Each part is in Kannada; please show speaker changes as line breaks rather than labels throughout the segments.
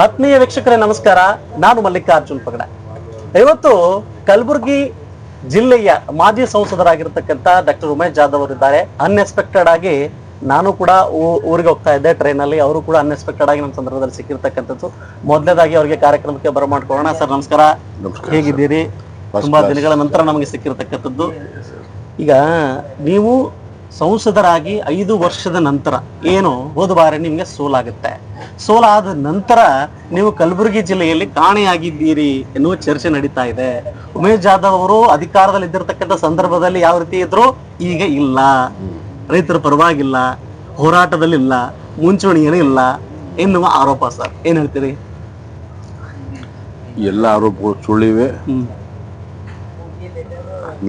ಆತ್ಮೀಯ ವೀಕ್ಷಕರೇ ನಮಸ್ಕಾರ. ನಾನು ಮಲ್ಲಿಕಾರ್ಜುನ್ ಪಗಡ. ಇವತ್ತು ಕಲಬುರಗಿ ಜಿಲ್ಲೆಯ ಮಾಜಿ ಸಂಸದರಾಗಿರ್ತಕ್ಕಂಥ ಡಾಕ್ಟರ್ ಉಮೇಶ್ ಜಾಧವ್ ಅವರಿದ್ದಾರೆ. ಅನ್ಎಕ್ಸ್ಪೆಕ್ಟೆಡ್ ಆಗಿ ನಾನು ಕೂಡ ಊರಿಗೆ ಹೋಗ್ತಾ ಇದ್ದೆ. ಟ್ರೈನಲ್ಲಿ ಅವರು ಕೂಡ ಅನ್ಎಕ್ಸ್ಪೆಕ್ಟೆಡ್ ಆಗಿ ನಮ್ಮ ಸಂದರ್ಭದಲ್ಲಿ ಸಿಕ್ಕಿರ್ತಕ್ಕಂಥದ್ದು. ಮೊದಲನೇದಾಗಿ ಅವರಿಗೆ ಕಾರ್ಯಕ್ರಮಕ್ಕೆ ಬರಮಾಡ್ಕೊಳ್ಳೋಣ. ಸರ್ ನಮಸ್ಕಾರ.
ನಮಸ್ಕಾರ
ಹೇಗಿದ್ದೀರಿ? ತುಂಬಾ ದಿನಗಳ ನಂತರ ನಮಗೆ ಸಿಕ್ಕಿರ್ತಕ್ಕಂಥದ್ದು. ಈಗ ನೀವು ಸಂಸದರಾಗಿ ಐದು ವರ್ಷದ ನಂತರ ಏನು ಹೋದ ಬಾರಿ ನಿಮ್ಗೆ ಸೋಲಾಗುತ್ತೆ. ಸೋಲಾದ ನಂತರ ನೀವು ಕಲಬುರಗಿ ಜಿಲ್ಲೆಯಲ್ಲಿ ಕಾಣೆಯಾಗಿದ್ದೀರಿ ಎನ್ನುವ ಚರ್ಚೆ ನಡೀತಾ ಇದೆ. ಉಮೇಶ್ ಜಾಧವ್ ಅವರು ಅಧಿಕಾರದಲ್ಲಿ ಇದ್ದಿರ್ತಕ್ಕಂಥ ಸಂದರ್ಭದಲ್ಲಿ ಯಾವ ರೀತಿ ಇದ್ರು? ಈಗ ಇಲ್ಲ. ರೈತರ ಪರವಾಗಿಲ್ಲ. ಹೋರಾಟದಲ್ಲಿ ಇಲ್ಲ. ಮುಂಚೂಣಿಯಲ್ಲಿ ಇಲ್ಲ ಎನ್ನುವ ಆರೋಪ ಸರ್. ಏನ್ ಹೇಳ್ತೀರಿ?
ಎಲ್ಲ ಆರೋಪಗಳು ಸುಳ್ಳಿವೆ.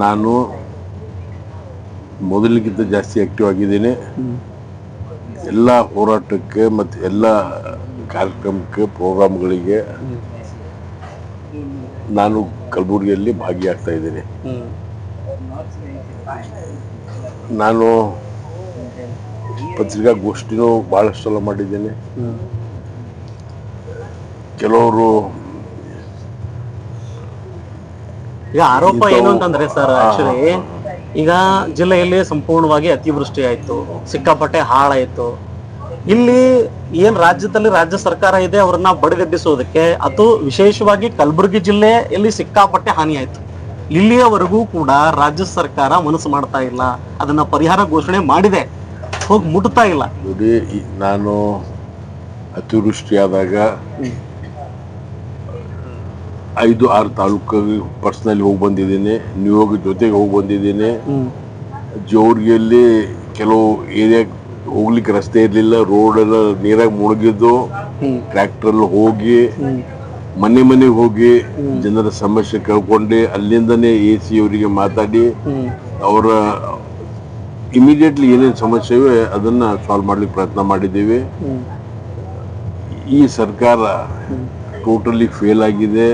ನಾನು ಮೊದಲಿಗಿಂತ ಜಾಸ್ತಿ ಆಕ್ಟಿವ್ ಆಗಿದ್ದೀನಿ. ಎಲ್ಲ ಹೋರಾಟಕ್ಕೆ ಮತ್ತು ಎಲ್ಲ ಕಾರ್ಯಕ್ರಮಕ್ಕೆ ಪ್ರೋಗ್ರಾಮ್ಗಳಿಗೆ ನಾನು ಕಲಬುರಗಿಯಲ್ಲಿ ಭಾಗಿಯಾಗ್ತಾ ಇದ್ದೀನಿ. ನಾನು ಪತ್ರಿಕಾಗೋಷ್ಠಿನೂ ಭಾಳಷ್ಟು ಸಲ ಮಾಡಿದ್ದೇನೆ. ಕೆಲವರು
ಈಗ ಆರೋಪ ಏನು ಅಂತಂದ್ರೆ ಸರ್ ಆಕ್ಚುಲಿ ಈಗ ಜಿಲ್ಲೆಯಲ್ಲಿ ಸಂಪೂರ್ಣವಾಗಿ ಅತಿವೃಷ್ಟಿ ಆಯಿತು ಸಿಕ್ಕಾಪಟ್ಟೆ ಹಾಳಾಯಿತು. ಇಲ್ಲಿ ಏನು ರಾಜ್ಯದಲ್ಲಿ ರಾಜ್ಯ ಸರ್ಕಾರ ಇದೆ ಅವ್ರನ್ನ ಬಡಿದೆಬ್ಬಿಸೋದಕ್ಕೆ ಅದು ವಿಶೇಷವಾಗಿ ಕಲಬುರಗಿ ಜಿಲ್ಲೆಯಲ್ಲಿ ಸಿಕ್ಕಾಪಟ್ಟೆ ಹಾನಿ ಆಯ್ತು ಇಲ್ಲಿಯವರೆಗೂ ಕೂಡ ರಾಜ್ಯ ಸರ್ಕಾರ ಮನಸ್ಸು ಮಾಡ್ತಾ ಇಲ್ಲ ಅದನ್ನ ಪರಿಹಾರ ಘೋಷಣೆ ಮಾಡಿದೆ. ಹೋಗಿ ಮುಟ್ತಾ ಇಲ್ಲ.
ನೋಡಿ ನಾನು ಅತಿವೃಷ್ಟಿಯಾದಾಗ ಐದು ಆರು ತಾಲೂಕಿಗೆ ಪರ್ಸ್ನಲ್ಲಿ ಹೋಗಿ ಬಂದಿದ್ದೀನಿ ಹೋಗಿ ಜೊತೆಗೆ ಹೋಗಿ ಬಂದಿದ್ದೀನಿ. ಜೋರ್ಗಿಯಲ್ಲಿ ಕೆಲವು ಏರಿಯಾ ಹೋಗ್ಲಿಕ್ಕೆ ರಸ್ತೆ ಇರಲಿಲ್ಲ ರೋಡ್ ಎಲ್ಲ ನೀರಾಗಿ ಮುಳುಗಿದ್ದು
ಟ್ರ್ಯಾಕ್ಟರ್
ಟ್ರ್ಯಾಕ್ಟ್ರಲ್ಲಿ ಹೋಗಿ ಮನೆ ಮನೆಗೆ ಹೋಗಿ ಜನರ ಸಮಸ್ಯೆ ಕೇಳ್ಕೊಂಡು ಅಲ್ಲಿಂದನೇ ಎ ಸಿ ಅವರಿಗೆ ಮಾತಾಡಿ ಅವರ ಇಮಿಡಿಯೇಟ್ಲಿ ಏನೇನು ಸಮಸ್ಯೆ ಇವೆ ಅದನ್ನ ಸಾಲ್ವ್ ಮಾಡ್ಲಿಕ್ಕೆ ಪ್ರಯತ್ನ ಮಾಡಿದ್ದೀವಿ. ಈ ಸರ್ಕಾರ ಟೋಟಲಿ ಫೇಲ್ ಆಗಿದೆ.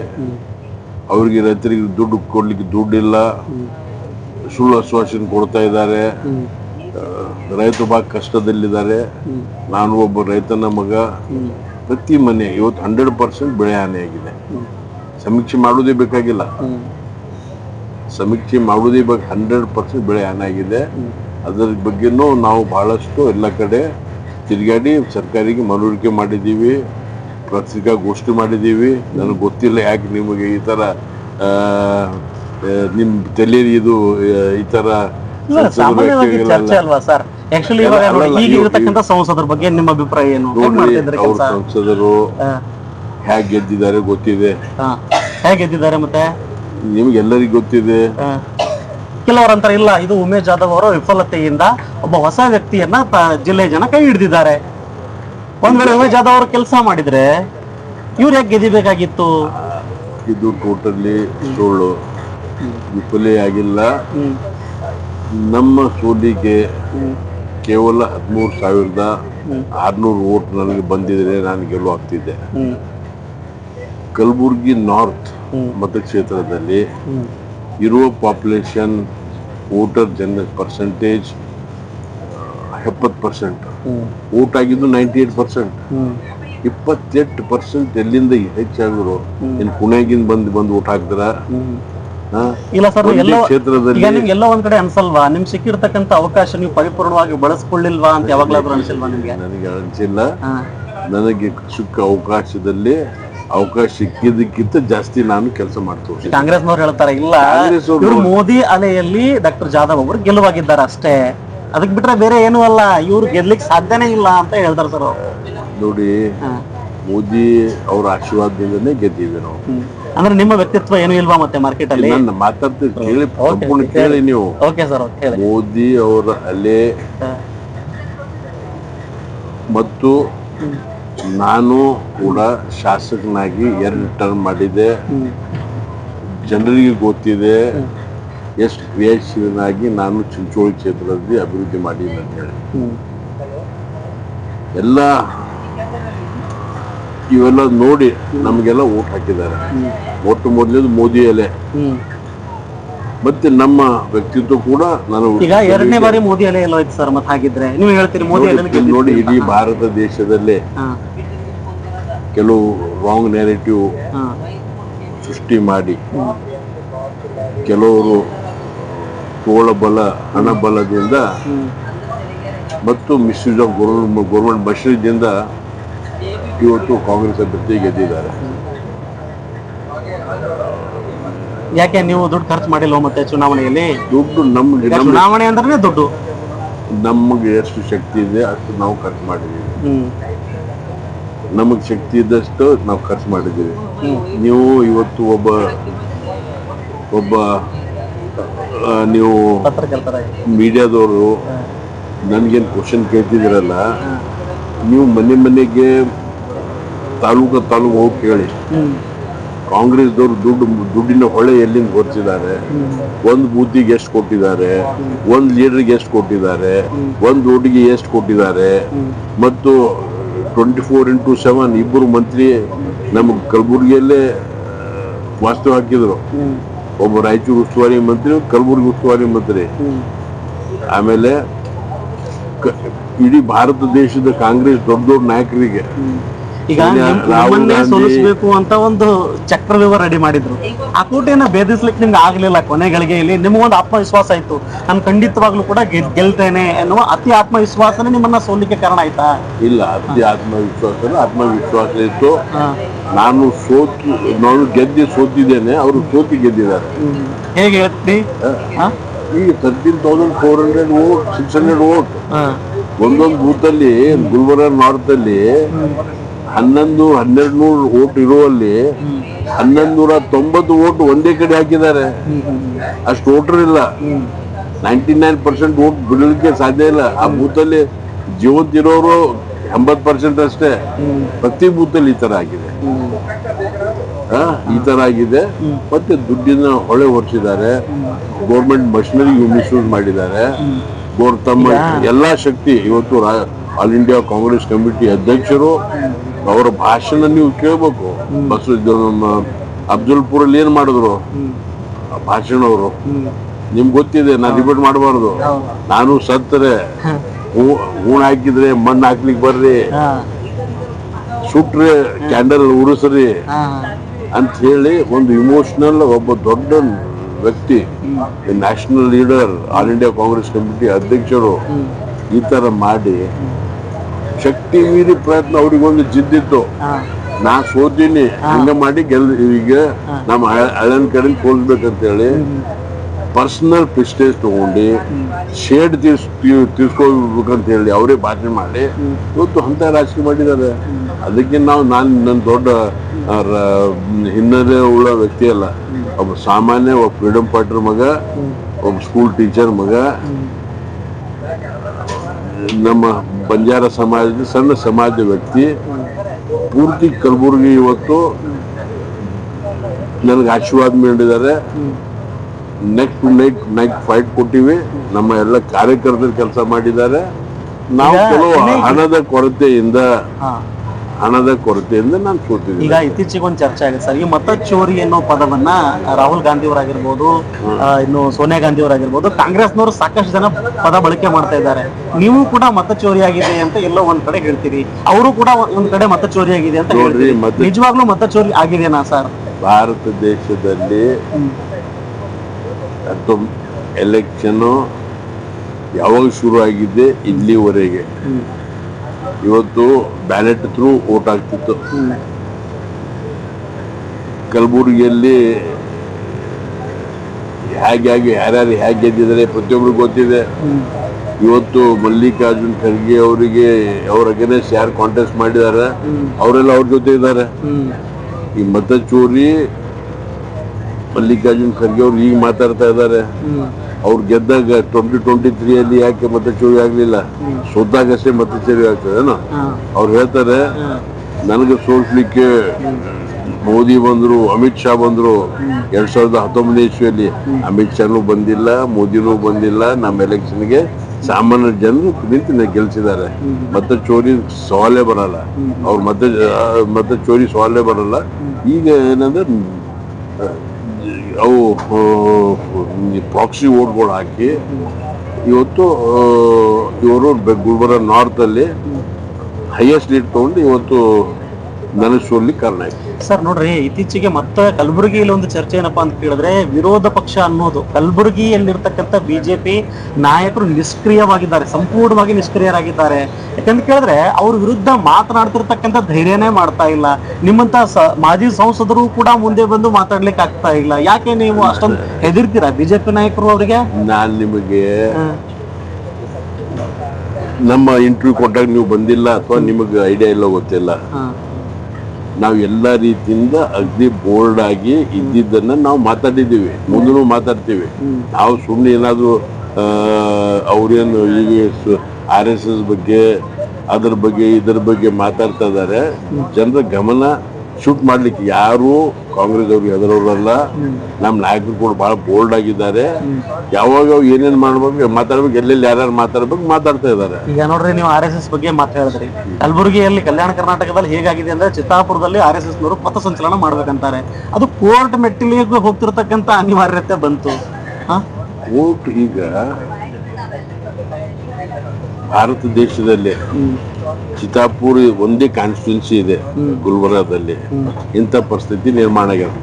ಅವರಿಗೆ ರೈತರಿಗೆ ದುಡ್ಡು ಕೊಡ್ಲಿಕ್ಕೆ ದುಡ್ಡಿಲ್ಲ. ಸುಳ್ಳು ಆಶ್ವಾಸನೆ ಕೊಡ್ತಾ ಇದ್ದಾರೆ.
ರೈತರು
ರೈತ ಭಾಳ ಕಷ್ಟದಲ್ಲಿದ್ದಾರೆ. ನಾನು ಒಬ್ಬ ರೈತನ ಮಗ. ಪ್ರತಿ ಮನೆ ಇವತ್ತು ಹಂಡ್ರೆಡ್ ಪರ್ಸೆಂಟ್ ಬೆಳೆ ಹಾನಿಯಾಗಿದೆ ಸಮೀಕ್ಷೆ ಮಾಡೋದೇ ಬೇಕಾಗಿಲ್ಲ. ಸಮೀಕ್ಷೆ ಮಾಡೋದೇ ಬೇಕು ಹಂಡ್ರೆಡ್ ಪರ್ಸೆಂಟ್ ಬೆಳೆ ಹಾನಿಯಾಗಿದೆ ಅದರ ಬಗ್ಗೆನೂ ನಾವು ಬಹಳಷ್ಟು ಎಲ್ಲ ಕಡೆ ತಿರುಗಾಡಿ ಸರ್ಕಾರಿಗೆ ಮನವರಿಕೆ ಮಾಡಿದ್ದೀವಿ. ಪತ್ರಿಕಾಗೋಷ್ಠಿ ಮಾಡಿದ್ದೀವಿ. ನನಗೆ ಗೊತ್ತಿಲ್ಲ ಯಾಕೆ ನಿಮಗೆ ಈ ಥರ ನಿಮ್ಮ ತಲೆಯಲ್ಲಿ ಇದು ಈ ಥರ
ಚರ್ಚೆ ಅಲ್ವಾ ಸರ್? ಆಕ್ಚುಲಿ ಇವಾಗ ಈಗ ಸಂಸದರ ಬಗ್ಗೆ ನಿಮ್ಮ ಅಭಿಪ್ರಾಯ ಏನು?
ಅವ್ರ ಸಂಸದರು ಹೇಗೆ ಗೆದ್ದಿದ್ದಾರೆ ಗೊತ್ತಿದೆ.
ಹೇಗೆ ಗೆದ್ದಿದ್ದಾರೆ ಮತ್ತೆ?
ನಿಮ್ಗೆಲ್ಲರಿಗೂ ಗೊತ್ತಿದೆ.
ಕೆಲವರಂತಾರೆ ಇಲ್ಲ. ಇದು ಉಮೇಶ್ ಜಾಧವ್ ಅವರ ವಿಫಲತೆಯಿಂದ ಒಬ್ಬ ಹೊಸ ವ್ಯಕ್ತಿಯನ್ನ ಜಿಲ್ಲೆಯ ಜನ ಕೈ ಹಿಡಿದಿದ್ದಾರೆ. ಒಂದ್ ವೇಳೆ ಉಮೇಶ್ ಜಾಧವ್ ಅವರು ಕೆಲಸ ಮಾಡಿದ್ರೆ ಇವ್ರು ಯಾಕೆ ಗೆದಿಬೇಕಾಗಿತ್ತು?
ಇದು ಟೋಟಲಿ ಸುಳ್ಳು. ವಿಫಲೇ ಆಗಿಲ್ಲ. ನಮ್ಮ ಸೋಲಿಗೆ ಕೇವಲ ಹದಿಮೂರು ಸಾವಿರದ ಆರ್ನೂರು ವೋಟ್ ನನಗೆ ಬಂದಿದ್ರೆ ನಾನು ಗೆಲುವು ಆಗ್ತಿದ್ದೆ.
ಹ್ಮ್.
ಕಲಬುರ್ಗಿ ನಾರ್ತ್. ಮತಕ್ಷೇತ್ರದಲ್ಲಿ ಇರುವ ಪಾಪ್ಯುಲೇಷನ್ ವೋಟರ್ ಜನ ಪರ್ಸೆಂಟೇಜ್ ಎಪ್ಪತ್ತು ಪರ್ಸೆಂಟ್. ವೋಟ್ ಆಗಿದ್ದು ನೈಂಟಿ ಏಟ್ ಪರ್ಸೆಂಟ್ ಇಪ್ಪತ್ತೆಂಟು ಪರ್ಸೆಂಟ್ ಎಲ್ಲಿಂದ ಹೆಚ್ಚಾಗಿರು ಇಲ್ಲಿ ಪುಣೆಗಿಂದ ಬಂದು ಬಂದು ಊಟ ಹಾಕ್ತಾರ ಹಾ?
ಇಲ್ಲ ಸರ್
ಕ್ಷೇತ್ರದಲ್ಲಿ
ನಿಮ್ಗೆ ಎಲ್ಲೋ ಒಂದ್ ಕಡೆ ಅನ್ಸಲ್ವಾ? ನಿಮ್ ಸಿಕ್ಕಿರ್ತಕ್ಕಂತ ಅವಕಾಶ ನೀವು ಪರಿಪೂರ್ಣವಾಗಿ ಬಳಸ್ಕೊಳ್ಳಿಲ್ವಾ ಅಂತ ಯಾವಾಗ್ಲಾದ್ರೂ ಅನ್ಸಿಲ್ವಾ ನಿಮ್ಗೆ?
ನನಗೆ ಅನಿಸಿಲ್ಲ. ನನಗೆ ಸಿಕ್ಕ ಅವಕಾಶದಲ್ಲಿ ಅವಕಾಶ ಸಿಕ್ಕಿದ್ದಕ್ಕಿಂತ ಜಾಸ್ತಿ ನಾನು ಕೆಲಸ ಮಾಡ್ತೇವೆ
ಕಾಂಗ್ರೆಸ್ನವ್ರು ಹೇಳ್ತಾರೆ ಇಲ್ಲ ಮೋದಿ ಅಲೆಯಲ್ಲಿ ಡಾಕ್ಟರ್ ಜಾಧವ್ ಅವರು ಗೆಲುವಾಗಿದ್ದಾರೆ ಅಷ್ಟೇ. ಅದಕ್ ಬಿಟ್ರೆ ಬೇರೆ ಏನೂ ಅಲ್ಲ. ಇವ್ರು ಗೆದ್ಲಿಕ್ಕೆ ಸಾಧ್ಯನೇ ಇಲ್ಲ ಅಂತ ಹೇಳ್ತಾರೆ ಸರ್
ನೋಡಿ ಮೋದಿ ಅವ್ರ ಆಶೀರ್ವಾದದಿಂದನೇ ಗೆದ್ದಿದ್ವಿ ನಾವು.
ಅಂದ್ರೆ ನಿಮ್ಮ ವ್ಯಕ್ತಿತ್ವ ಏನು ಇಲ್ವಾ ಮತ್ತೆ ಮಾರ್ಕೆಟ್ ಅಲ್ಲಿ?
ನನ್ನ ಮಾತಾಡ್ತೀವಿ ಕೇಳಿ ಸಂಪೂರ್ಣ ಕೇಳಿ. ನೀವು.
ಓಕೆ ಸರ್ ಓಕೆ ಹೇಳಿ.
ಮೋದಿ ಅವರ ಅಲೆ ಮತ್ತು ನಾನು ಕೂಡ ಶಾಸಕನಾಗಿ ಎರಡು ಟರ್ನ್
ಮಾಡಿದೆ
ಜನರಿಗೆ ಗೊತ್ತಿದೆ. ಎಷ್ಟು ಕ್ರಿಯಾಶೀಲನಾಗಿ ನಾನು ಚಿಂಚೋಳಿ ಕ್ಷೇತ್ರದಲ್ಲಿ ಅಭಿವೃದ್ಧಿ ಮಾಡಿದ್ದೀನಿ ಅಂತ ಹೇಳಿ. ಎಲ್ಲ ಇವೆಲ್ಲ ನೋಡಿ ನಮಗೆಲ್ಲ ಓಟ್ ಹಾಕಿದ್ದಾರೆ. ಒಟ್ಟು ಮೊದಲೇದು ಮೋದಿ ಅಲೆ ಮತ್ತೆ ನಮ್ಮ ವ್ಯಕ್ತಿತ್ವ ಕೂಡ ನಾನು
ಈಗ ಎರಡನೇ ಬಾರಿ ಮೋದಿ ಅಲೆ ಎಲ್ಲ ಆಯ್ತು ಸರ್ ಮತ್ತೆ ಹಾಗಿದ್ರೆ. ನೀವು ಹೇಳ್ತೀರಿ ಮೋದಿ
ನೋಡಿ,
ಅಲೆ
ನೋಡಿ ಇಡೀ ಭಾರತ ದೇಶದಲ್ಲಿ ಕೆಲವು ರಾಂಗ್ ನ್ಯಾರೇಟಿವ್ ಸೃಷ್ಟಿ ಮಾಡಿ. ಕೆಲವರು ತೋಳಬಲ ಹಣಬಲದಿಂದ ಮತ್ತು ಮಿಸ್ಯೂಸ್ ಆಫ್ ಗೌರ್ಮೆಂಟ್ ಗೌರ್ಮೆಂಟ್ ಮಷೀನ್ದಿಂದ ಇವತ್ತು ಕಾಂಗ್ರೆಸ್ ಅಭ್ಯರ್ಥಿ ಗೆದ್ದಿದ್ದಾರೆ.
ಯಾಕೆ ನೀವು ದುಡ್ಡು ಖರ್ಚು ಮಾಡಿಲ್ಲ ಮತ್ತೆ ಚುನಾವಣೆಯಲ್ಲಿ?
ದುಡ್ಡು ನಮ್ಗೆ
ಚುನಾವಣೆ ಅಂದ್ರೆ ದುಡ್ಡು.
ನಮಗೆ ಎಷ್ಟು ಶಕ್ತಿ ಇದೆ ಅಷ್ಟು ನಾವು ಖರ್ಚು ಮಾಡಿದ್ದೀವಿ. ನಮಗೆ ಶಕ್ತಿ ಇದ್ದಷ್ಟು ನಾವು ಖರ್ಚು ಮಾಡಿದ್ದೀವಿ. ನೀವು ಇವತ್ತು ಒಬ್ಬ ಒಬ್ಬ ನೀವು ಮೀಡಿಯಾದವರು ನನಗೇನು ಕ್ವಶನ್ ಕೇಳ್ತಿದ್ದೀರಲ್ಲ ನೀವು ಮನೆ ಮನೆಗೆ ತಾಲೂಕ ತಾಲೂಕು ಹೋಗಿ ಕೇಳಿ. ಕಾಂಗ್ರೆಸ್ದವರು ದುಡ್ಡು ದುಡ್ಡಿನ ಹೊಳೆ ಎಲ್ಲಿಂದ ಹೊರಿಸಿದ್ದಾರೆ ಒಂದು ಬೂತಿಗೆ ಎಷ್ಟು ಕೊಟ್ಟಿದ್ದಾರೆ? ಒಂದು ಲೀಡರ್ಗೆ ಎಷ್ಟು ಕೊಟ್ಟಿದ್ದಾರೆ? ಒಂದು ರೋಡಿಗೆ ಎಷ್ಟು ಕೊಟ್ಟಿದ್ದಾರೆ? ಮತ್ತು ಟ್ವೆಂಟಿ ಫೋರ್ ಇಂಟು ಸೆವೆನ್ ಇಬ್ಬರು ಮಂತ್ರಿ ನಮ್ಮ ಕಲಬುರಗಿಯಲ್ಲೇ ವಾಸ್ತವ ಹಾಕಿದ್ರು. ಒಬ್ಬ ರಾಯಚೂರು ಉಸ್ತುವಾರಿ ಮಂತ್ರಿ, ಕಲಬುರಗಿ ಉಸ್ತುವಾರಿ ಮಂತ್ರಿ. ಆಮೇಲೆ ಇಡೀ ಭಾರತ ದೇಶದ ಕಾಂಗ್ರೆಸ್ ದೊಡ್ಡ ದೊಡ್ಡ ನಾಯಕರಿಗೆ.
ಈಗ ನಿಮ್ಮನ್ನೇ ಸೋಲಿಸ್ಬೇಕು ಅಂತ ಒಂದು ಚಕ್ರವ್ಯೂಹ ರೆಡಿ ಮಾಡಿದ್ರು. ಆ ಕೋಟೆಯನ್ನ ಭೇದಿಸ್ಲಿಕ್ಕೆ ನಿಮ್ಗೆ ಆಗ್ಲಿಲ್ಲ ಕೊನೆಗಳಿಗೆ ಇಲ್ಲಿ. ನಿಮಗೊಂದು ಆತ್ಮವಿಶ್ವಾಸ ಇತ್ತು. ನಾನು ಖಂಡಿತವಾಗ್ಲೂ ಕೂಡ ಗೆಲ್- ಗೆಲ್ತೇನೆ ಎನ್ನುವ ಅತಿ ಆತ್ಮವಿಶ್ವಾಸನೇ ನಿಮ್ಮನ್ನ ಸೋಲಿಕ್ಕೆ ಕಾರಣ ಆಯ್ತಾ?
ಇಲ್ಲ ಅತಿ ಆತ್ಮವಿಶ್ವಾಸ ಆತ್ಮವಿಶ್ವಾಸ ಇತ್ತು. ನಾನು ಸೋತು ನಾನು ಗೆದ್ದಿ ಸೋತಿದ್ದೇನೆ ಅವರು ಸೋತಿ ಗೆದ್ದಿದ್ದಾರೆ.
ಹೇಗೆ ಹೇಳ್ತಿ? ಹಾ?
ಈಗ thirteen thousand four hundred vote six hundred
vote.
ಒಂದೊಂದು ಬೂತಲ್ಲಿ ಗುಲ್ಬರ್ಗ ನಾರ್ತ್ ಅಲ್ಲಿ ಹನ್ನೊಂದು ಹನ್ನೆರಡು ನೂರು ವೋಟ್ ಇರುವಲ್ಲಿ ಹನ್ನೊಂದು ನೂರ ತೊಂಬತ್ತು ವೋಟ್ ಒಂದೇ ಕಡೆ ಹಾಕಿದ್ದಾರೆ. ಅಷ್ಟು ವೋಟರ್ ಇಲ್ಲ. ನೈಂಟಿ ನೈನ್ ಪರ್ಸೆಂಟ್ ವೋಟ್ ಬಿಡಲಿಕ್ಕೆ ಸಾಧ್ಯ ಇಲ್ಲ. ಆ ಬೂತಲ್ಲಿ ಜೀವಂತ ಇರೋರು ಎಂಬತ್ತು ಪರ್ಸೆಂಟ್ ಅಷ್ಟೇ. ಪ್ರತಿ ಬೂತಲ್ಲಿ ಈ ತರ ಆಗಿದೆ. ಆ, ಈ ತರ ಆಗಿದೆ. ಮತ್ತೆ ದುಡ್ಡಿನ ಹೊಳೆ ಹೊರಿಸಿದ್ದಾರೆ ಗೌರ್ಮೆಂಟ್ ಮಷಿನರಿ ಮಿಸ್ಯೂಸ್ ಮಾಡಿದ್ದಾರೆ. ಗೌರ್ ತಮ್ಮ ಎಲ್ಲಾ ಶಕ್ತಿ ಇವತ್ತು ಆಲ್ ಇಂಡಿಯಾ ಕಾಂಗ್ರೆಸ್ ಕಮಿಟಿ ಅಧ್ಯಕ್ಷರು ಅವರ ಭಾಷಣ ನೀವು ಕೇಳ್ಬೇಕು. ಬಸ್ ಇದು ನಮ್ಮ ಅಲ್ಲಿ ಏನ್ ಮಾಡಿದ್ರು? ಭಾಷಣ ಅವರು. ನಿಮ್ಗೆ ಗೊತ್ತಿದೆ ನಾನು ರಿಪೀಟ್ ಮಾಡಬಾರ್ದು. ನಾನು ಸತ್ತರೆ. ಉಣ ಹೂಣ್ ಹಾಕಿದ್ರೆ ಮಣ್ಣು ಹಾಕ್ಲಿಕ್ಕೆ ಬರ್ರಿ. ಸುಟ್ರೆ ಕ್ಯಾಂಡಲ್ ಉರಿಸ್ರಿ ಅಂತ ಹೇಳಿ ಒಂದು ಇಮೋಷನಲ್ ಒಬ್ಬ ದೊಡ್ಡ ವ್ಯಕ್ತಿ national leader all India Congress committee ಅಧ್ಯಕ್ಷರು ಈ ತರ ಮಾಡಿ ಶಕ್ತಿ ಮೀರಿ ಪ್ರಯತ್ನ ಅವ್ರಿಗೊಂದು ಜಿದ್ದಿತ್ತು. ನಾ ಸೋತೀನಿ. ಹಂಗ ಮಾಡಿ ಗೆಲ್ ಈಗ ನಮ್ಮ ಹಳ- ಹಳನ್ ಕಡೆ ಕೊಲ್ಬೇಕಂತ ಹೇಳಿ ಪರ್ಸನಲ್ ಪ್ರಿಸ್ಟೇಜ್ ತಗೊಂಡು ಶೇಡ್ ತೀರ್ಸ್ ತೀರ್ಸ್ಕೋಬೇಕಂತ ಹೇಳಿ ಅವರೇ ಭಾಷಣ ಮಾಡಿ ಇವತ್ತು ಅಂತ ರಾಜಕೀಯ ಮಾಡಿದ್ದಾರೆ. ಅದಕ್ಕೆ ನಾವು ನಾನು ನನ್ನ ದೊಡ್ಡ ಹಿನ್ನೆಲೆ ಉಳ್ಳ ವ್ಯಕ್ತಿ ಅಲ್ಲ. ಒಬ್ಬ ಸಾಮಾನ್ಯ ಒಬ್ಬ ಫ್ರೀಡಮ್ ಫೈಟರ್ ಮಗ ಒಬ್ಬ ಸ್ಕೂಲ್ ಟೀಚರ್ ಮಗ ನಮ್ಮ ಬಂಜಾರ ಸಮಾಜದ ಸಣ್ಣ ಸಮಾಜ ವ್ಯಕ್ತಿ. ಪೂರ್ತಿ ಕಲಬುರಗಿ ಇವತ್ತು ನನಗೆ ಆಶೀರ್ವಾದ ನೀಡಿದ್ದಾರೆ. Next to night night fight ಕೊಟ್ಟಿವಿ. ನಮ್ಮ ಎಲ್ಲ ಕಾರ್ಯಕರ್ತರು ಕೆಲಸ ಮಾಡಿದ್ದಾರೆ. ನಾವು ಕೆಲವು ಹಣದ ಕೊರತೆಯಿಂದ. ಹಣದ ಕೊರತೆಯಿಂದ ನಾನು ಸೋತಿದ್ದೀನಿ
ಈಗ ಇತ್ತೀಚೆಗೆ ಒಂದು ಚರ್ಚೆ ಆಗಿದೆ ಸರ್. ಈ ಮತ ಚೋರಿ ಅನ್ನೋ ಪದವನ್ನ ರಾಹುಲ್ ಗಾಂಧಿ ಅವರಾಗಿರ್ಬೋದು ಇನ್ನು ಸೋನಿಯಾ ಗಾಂಧಿ ಅವರಾಗಿರ್ಬೋದು ಕಾಂಗ್ರೆಸ್ನವರು ಸಾಕಷ್ಟು ಜನ ಪದ ಬಳಕೆ ಮಾಡ್ತಾ ಇದ್ದಾರೆ. ನೀವು ಕೂಡ ಮತ ಚೋರಿ ಆಗಿದೆ ಅಂತ ಎಲ್ಲೋ ಒಂದ್ ಕಡೆ ಹೇಳ್ತೀರಿ. ಅವರು ಕೂಡ ಒಂದ್- ಕಡೆ ಮತ ಚೋರಿ ಆಗಿದೆ ಅಂತ ಹೇಳ್ತೀರಿ. ನಿಜವಾಗ್ಲೂ ಮತ ಚೋರಿ ಆಗಿದೆನಾ ಸರ್?
ಭಾರತ ದೇಶದಲ್ಲಿ ಎಲೆಕ್ಷನ್ ಯಾವಾಗ ಶುರು ಆಗಿದೆ ಇಲ್ಲಿವರೆಗೆ ಇವತ್ತು ಬ್ಯಾಲೆಟ್ ಥ್ರೂ ಓಟ್ ಆಗ್ತಿತ್ತು. ಕಲಬುರಗಿಯಲ್ಲಿ ಹೇಗೆ ಹೇಗೆ ಯಾರ್ಯಾರು ಹೇಗೆ ಗೆದ್ದಿದ್ದಾರೆ ಪ್ರತಿಯೊಬ್ರು ಗೊತ್ತಿದೆ. ಇವತ್ತು ಮಲ್ಲಿಕಾರ್ಜುನ್ ಖರ್ಗೆ ಅವರಿಗೆ ಅವ್ರ ಅಗೇನೆಸ್ಟ್ ಯಾರು ಕಾಂಟೆಸ್ಟ್ ಮಾಡಿದ್ದಾರೆ ಅವರೆಲ್ಲ ಅವ್ರ ಜೊತೆ ಇದ್ದಾರೆ. ಈ ಮತ ಚೋರಿ ಮಲ್ಲಿಕಾರ್ಜುನ್ ಖರ್ಗೆ ಅವ್ರು ಈಗ ಮಾತಾಡ್ತಾ ಇದ್ದಾರೆ. ಅವ್ರು ಗೆದ್ದಾಗ ಟ್ವೆಂಟಿ ಟ್ವೆಂಟಿ ತ್ರೀ ಅಲ್ಲಿ ಯಾಕೆ ಮತ್ತೆ ಚೋರಿ ಆಗ್ಲಿಲ್ಲ? ಸೋತಾಗಷ್ಟೇ ಮತ್ತೆ ಚೋರಿ ಆಗ್ತದೇನೋ ಅವ್ರು ಹೇಳ್ತಾರೆ ನನಗೆ ಸೋಲ್ಸ್ಲಿಕ್ಕೆ ಮೋದಿ ಬಂದ್ರು ಅಮಿತ್ ಶಾ ಬಂದ್ರು ಎರಡ್ ಸಾವಿರದ ಹತ್ತೊಂಬತ್ತನೇ ಇಸ್ವಿಯಲ್ಲಿ. ಅಮಿತ್ ಶಾನು ಬಂದಿಲ್ಲ ಮೋದಿನೂ ಬಂದಿಲ್ಲ ನಮ್ಮ ಎಲೆಕ್ಷನ್ಗೆ ಸಾಮಾನ್ಯ ಜನರು ನಿಂತು ಗೆಲ್ಸಿದ್ದಾರೆ. ಮತ್ತೆ ಚೋರಿ ಸವಾಲೇ ಬರಲ್ಲ. ಅವ್ರು ಮತ್ತೆ ಮತ್ತೆ ಮತ ಚೋರಿ ಸವಾಲೇ ಬರಲ್ಲ. ಈಗ ಏನಂದ್ರೆ ಅವು ಪ್ರಾಕ್ಸಿ ಓಟ್ಗಳು ಹಾಕಿ ಇವತ್ತು ಇವರು ಗುಲ್ಬರ್ಗ ನಾರ್ತ್ ಅಲ್ಲಿ ಹೈಯೆಸ್ಟ್ ಲೀಡ್ ತೊಗೊಂಡು ಇವತ್ತು ನನಗೆ ಸೋಲಿಕ್ಕೆ ಕಾರಣ ಆಯ್ತು.
ಸರ್ ನೋಡ್ರಿ ಇತ್ತೀಚೆಗೆ ಮತ್ತೆ ಕಲಬುರಗಿಯಲ್ಲಿ ಒಂದು ಚರ್ಚೆ ಏನಪ್ಪಾ ಅಂತ ಕೇಳಿದ್ರೆ ವಿರೋಧ ಪಕ್ಷ ಅನ್ನೋದು ಕಲಬುರಗಿಯಲ್ಲಿರ್ತಕ್ಕಂಥ ಬಿಜೆಪಿ ನಾಯಕರು ನಿಷ್ಕ್ರಿಯವಾಗಿದ್ದಾರೆ ಸಂಪೂರ್ಣವಾಗಿ ನಿಷ್ಕ್ರಿಯರಾಗಿದ್ದಾರೆ. ಯಾಕಂತ ಕೇಳಿದ್ರೆ ಅವ್ರ ವಿರುದ್ಧ ಮಾತನಾಡ್ತಿರ್ತಕ್ಕಂಥ ಧೈರ್ಯನೇ ಮಾಡ್ತಾ ಇಲ್ಲ. ನಿಮ್ಮಂತ ಮಾಜಿ ಸಂಸದರು ಕೂಡ ಮುಂದೆ ಬಂದು ಮಾತಾಡ್ಲಿಕ್ಕೆ ಆಗ್ತಾ ಇಲ್ಲ. ಯಾಕೆ ನೀವು ಅಷ್ಟೊಂದು ಹೆದರ್ತೀರಾ ಬಿಜೆಪಿ ನಾಯಕರು ಅವರಿಗೆ?
ನಾನು ನಿಮಗೆ ನಮ್ಮ ಇಂಟರ್ವ್ಯೂ ಕೊಟ್ಟಾಗ ನೀವು ಬಂದಿಲ್ಲ ಅಥವಾ ನಿಮಗೆ ಐಡಿಯಾ ಇಲ್ಲ ಗೊತ್ತಿಲ್ಲ. ನಾವು ಎಲ್ಲ ರೀತಿಯಿಂದ ಅಗ್ದಿ ಬೋರ್ಡ್ ಆಗಿ ಇದ್ದಿದ್ದನ್ನ ನಾವು ಮಾತಾಡಿದ್ದೀವಿ. ಮುಂದೂ ಮಾತಾಡ್ತೀವಿ. ನಾವು ಸುಮ್ಮನೆ ಏನಾದ್ರು ಅವ್ರೇನು ಈಗ ಆರ್ ಎಸ್ ಎಸ್ ಬಗ್ಗೆ, ಅದ್ರ ಬಗ್ಗೆ, ಇದ್ರ ಬಗ್ಗೆ ಮಾತಾಡ್ತಾ ಇದ್ದಾರೆ. ಜನರ ಗಮನ ಶೂಟ್ ಮಾಡ್ಲಿಕ್ಕೆ ಯಾರು ಕಾಂಗ್ರೆಸ್ ಅವ್ರಿಗೆ ಹೆದರೋರಲ್ಲ ನಮ್ಮ ನಾಯಕರು ಕೂಡ ಬಹಳ ಬೋಲ್ಡ್ ಆಗಿದ್ದಾರೆ. ಯಾವಾಗ ಏನೇನ್ ಮಾಡ್ಬೇಕು ಮಾತಾಡ್ಬೇಕು ಎಲ್ಲೆಲ್ಲಿ ಯಾರ್ಯಾರು ಮಾತಾಡ್ಬೇಕು ಮಾತಾಡ್ತಾ ಇದ್ದಾರೆ.
ಈಗ ನೋಡ್ರಿ ನೀವು ಆರ್ ಎಸ್ ಎಸ್ ಬಗ್ಗೆ ಮಾತಾಡಿದ್ರಿ. ಕಲಬುರಗಿಯಲ್ಲಿ ಕಲ್ಯಾಣ ಕರ್ನಾಟಕದಲ್ಲಿ ಹೇಗಾಗಿದೆ ಅಂದ್ರೆ ಚಿತ್ತಾಪುರದಲ್ಲಿ ಆರ್ ಎಸ್ ಎಸ್ ನವರು ಪಥಸಂಚಲನ ಮಾಡ್ಬೇಕಂತಾರೆ. ಅದು ಕೋರ್ಟ್ ಮೆಟ್ಟಿಲಿಗೆ ಹೋಗ್ತಿರ್ತಕ್ಕಂಥ ಅನಿವಾರ್ಯತೆ ಬಂತು. ಹಾ?
ಓಟ್ ಈಗ ಭಾರತ ದೇಶದಲ್ಲಿ ಚಿತಾಪುರ್ ಒಂದೇ ಕಾನ್ಸ್ಟಿಟ್ಯೂನ್ಸಿ ಇದೆ, ಗುಲ್ಬರ್ಗಾದಲ್ಲಿ. ಇಂಥ ಪರಿಸ್ಥಿತಿ ನಿರ್ಮಾಣ ಆಗ್ಯದ.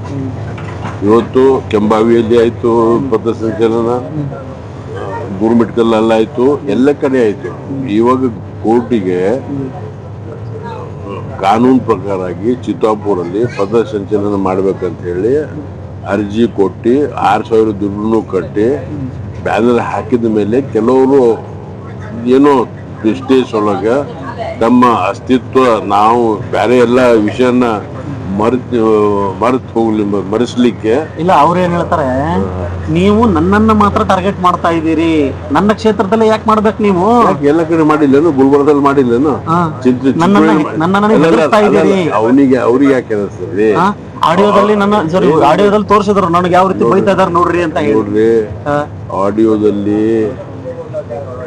ಇವತ್ತು ಕೆಂಬಾವಿಯಲ್ಲಿ ಆಯ್ತು ಪಥಸಂಚಲನ ಗುರುಮಿಟ್ಕಲ್ ಆಯ್ತು, ಎಲ್ಲ ಕಡೆ ಆಯಿತು. ಇವಾಗ ಕೋರ್ಟಿಗೆ, ಕಾನೂನು ಪ್ರಕಾರ ಆಗಿ ಚಿತ್ತಾಪುರಲ್ಲಿ ಪಥಸಂಚಲನ ಮಾಡ್ಬೇಕಂತ ಹೇಳಿ ಅರ್ಜಿ ಕೊಟ್ಟು ಆರು ಸಾವಿರ ದುಡ್ಡನ್ನು ಕಟ್ಟಿ ಬ್ಯಾನರ್ ಹಾಕಿದ ಮೇಲೆ ಕೆಲವರು ಏನೋ ಡಿಸ್ಟೇಜ್ ಒಳಗ ತಮ್ಮ ಅಸ್ತಿತ್ವ ನಾವು ಬೇರೆ ಎಲ್ಲ ವಿಷಯನ ಮರೆತು ಮರೆತು ಹೋಗ್ಲಿ ಮರೆಸ್ಲಿಕ್ಕೆ.
ಇಲ್ಲ ಅವ್ರು ಏನ್ ಹೇಳ್ತಾರೆ? ನೀವು ನನ್ನನ್ನ ಮಾತ್ರ ಟಾರ್ಗೆಟ್ ಮಾಡ್ತಾ ಇದ್ದೀರಿ. ನನ್ನ ಕ್ಷೇತ್ರದಲ್ಲಿ ಯಾಕೆ ಮಾಡ್ಬೇಕು ನೀವು?
ಎಲ್ಲ ಕಡೆ ಮಾಡಿಲ್ಲೇನು? ಗುಲ್ಬರ್ಗದಲ್ಲಿ ಮಾಡಿಲ್ಲೇನು. ಅವನಿಗೆ ಅವ್ರಿಗೆ ಯಾಕೆ ಅನಿಸ್ತದೆ?
ಆಡಿಯೋದಲ್ಲಿ ನನ್ನ ಸರಿ ಆಡಿಯೋದಲ್ಲಿ ತೋರಿಸಿದ್ರು ನನಗೆ ಯಾವ ರೀತಿ ಬೈತಾ ಇದಾರೆ ನೋಡ್ರಿ ಅಂತ ಹೇಳಿ.
ಆಡಿಯೋದಲ್ಲಿ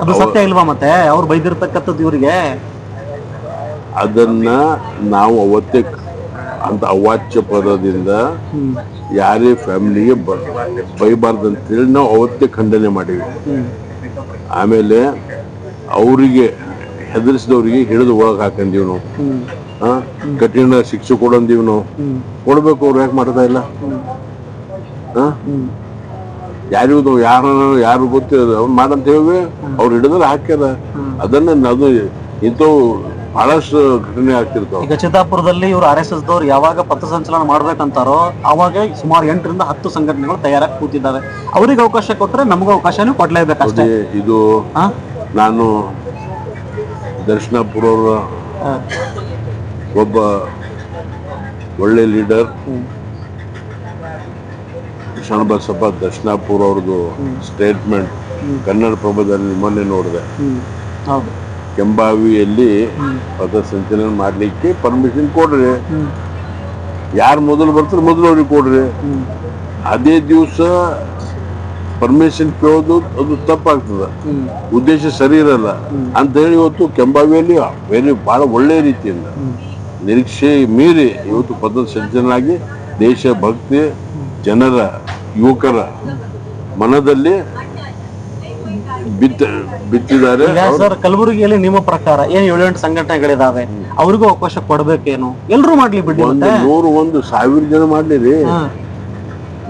ಅದು ಸತ್ಯ ಇಲ್ವಾ ಮತ್ತೆ? ಅವ್ರು ಬೈದಿರ್ತಕ್ಕಂಥದ್ದು ಇವರಿಗೆ.
ಅದನ್ನ ನಾವು ಅವತ್ತೇ ಅಂತ ಅವಾಚ್ಯ ಪದದಿಂದ ಯಾರೇ ಫ್ಯಾಮಿಲಿಗೆ ಬೈಬಾರ್ದು ಅಂತೇಳಿ ನಾವು ಅವತ್ತೇ ಖಂಡನೆ ಮಾಡಿವಿ. ಆಮೇಲೆ ಅವರಿಗೆ ಹೆದರಿಸಿದವರಿಗೆ ಹಿಡಿದು ಒಳಗೆ ಹಾಕಂದೀವಿ ನಾವು. ಕಠಿಣ ಶಿಕ್ಷೆ ಕೊಡಂದೀವಿ ನಾವು. ಕೊಡ್ಬೇಕು ಅವ್ರು ಯಾಕೆ ಮಾಡ್ತಾ ಇಲ್ಲ? ಯಾರು ಯಾರಿಗೂ ಯಾರು ಯಾರು ಗೊತ್ತಿರೋದು ಅವ್ರು ಮಾಡಂತ ಹೇಳಿ ಅವ್ರು ಹಿಡಿದ್ರೆ ಹಾಕ್ಯದ ಅದನ್ನ ಅದು ಇಂಥವು ಬಹಳಷ್ಟು ಘಟನೆ ಆಗ್ತಿರ್ತಾವ.
ಈಗ ಚಿತ್ತಾಪುರದಲ್ಲಿ ಇವರು ಆರ್ ಎಸ್ ಎಸ್ ದವ್ರು ಯಾವಾಗ ಪಥಸಂಚಲನ ಮಾಡ್ಬೇಕಂತಾರೋ ಅವಾಗ ಸುಮಾರು ಎಂಟರಿಂದ ಹತ್ತು ಸಂಘಟನೆಗಳು ತಯಾರಾಗಿ ಕೂತಿದ್ದಾವೆ. ಅವ್ರಿಗೆ ಅವಕಾಶ ಕೊಟ್ಟರೆ ನಮಗೂ ಅವಕಾಶನೂ ಕೊಡ್ಲೇಬೇಕಷ್ಟೇ.
ಇದು ನಾನು ದರ್ಶನಪುರ ಒಬ್ಬ ಒಳ್ಳೆ ಲೀಡರ್. ಶರಣಬಸಪ್ಪ ದರ್ಶನಾಪುರ ಅವ್ರದ್ದು ಸ್ಟೇಟ್ಮೆಂಟ್ ಕನ್ನಡ ಪ್ರಭದಲ್ಲಿ ಮೊನ್ನೆ ನೋಡಿದೆ.
ಹೌದು.
ಕೆಂಬಾವಿಯಲ್ಲಿ ಪಥಸಂಚಲನ ಮಾಡಲಿಕ್ಕೆ ಪರ್ಮಿಷನ್ ಕೊಡ್ರಿ. ಯಾರು ಮೊದಲು ಬರ್ತಾರೆ ಮೊದಲು ಅವ್ರಿಗೆ ಕೊಡ್ರಿ. ಅದೇ ದಿವಸ ಪರ್ಮಿಷನ್ ಕೇಳೋದು ಅದು ತಪ್ಪಾಗ್ತದ. ಉದ್ದೇಶ ಸರಿ ಇರಲ್ಲ. ಅಂತ ಹೇಳಿ ಇವತ್ತು ಕೆಂಬಾವಿಯಲ್ಲಿ ವೆರಿ ಬಹಳ ಒಳ್ಳೆ ರೀತಿಯಿಂದ ನಿರೀಕ್ಷೆ ಮೀರಿ ಇವತ್ತು ಪಥಸಂಚಲನಾಗಿ ದೇಶ ಭಕ್ತಿ ಜನರ ಯುವಕರ ಮನದಲ್ಲಿ ಬಿತ್ತ ಬಿತ್ತಿದ್ದಾರೆ
ಸರ್ ಕಲಬುರಗಿಯಲ್ಲಿ ನಿಮ್ಮ ಪ್ರಕಾರ ಏನ್ ಏಳೆಂಟು ಸಂಘಟನೆಗಳಿದಾವೆ? ಅವ್ರಿಗೂ ಅವಕಾಶ ಕೊಡ್ಬೇಕೇನು? ಎಲ್ರು ಮಾಡ್ಲಿ ಬಿಡಿ
ಒಂದು ನೂರು ಒಂದು ಸಾವಿರ ಜನ ಮಾಡ್ಲಿರಿ
ರೀ.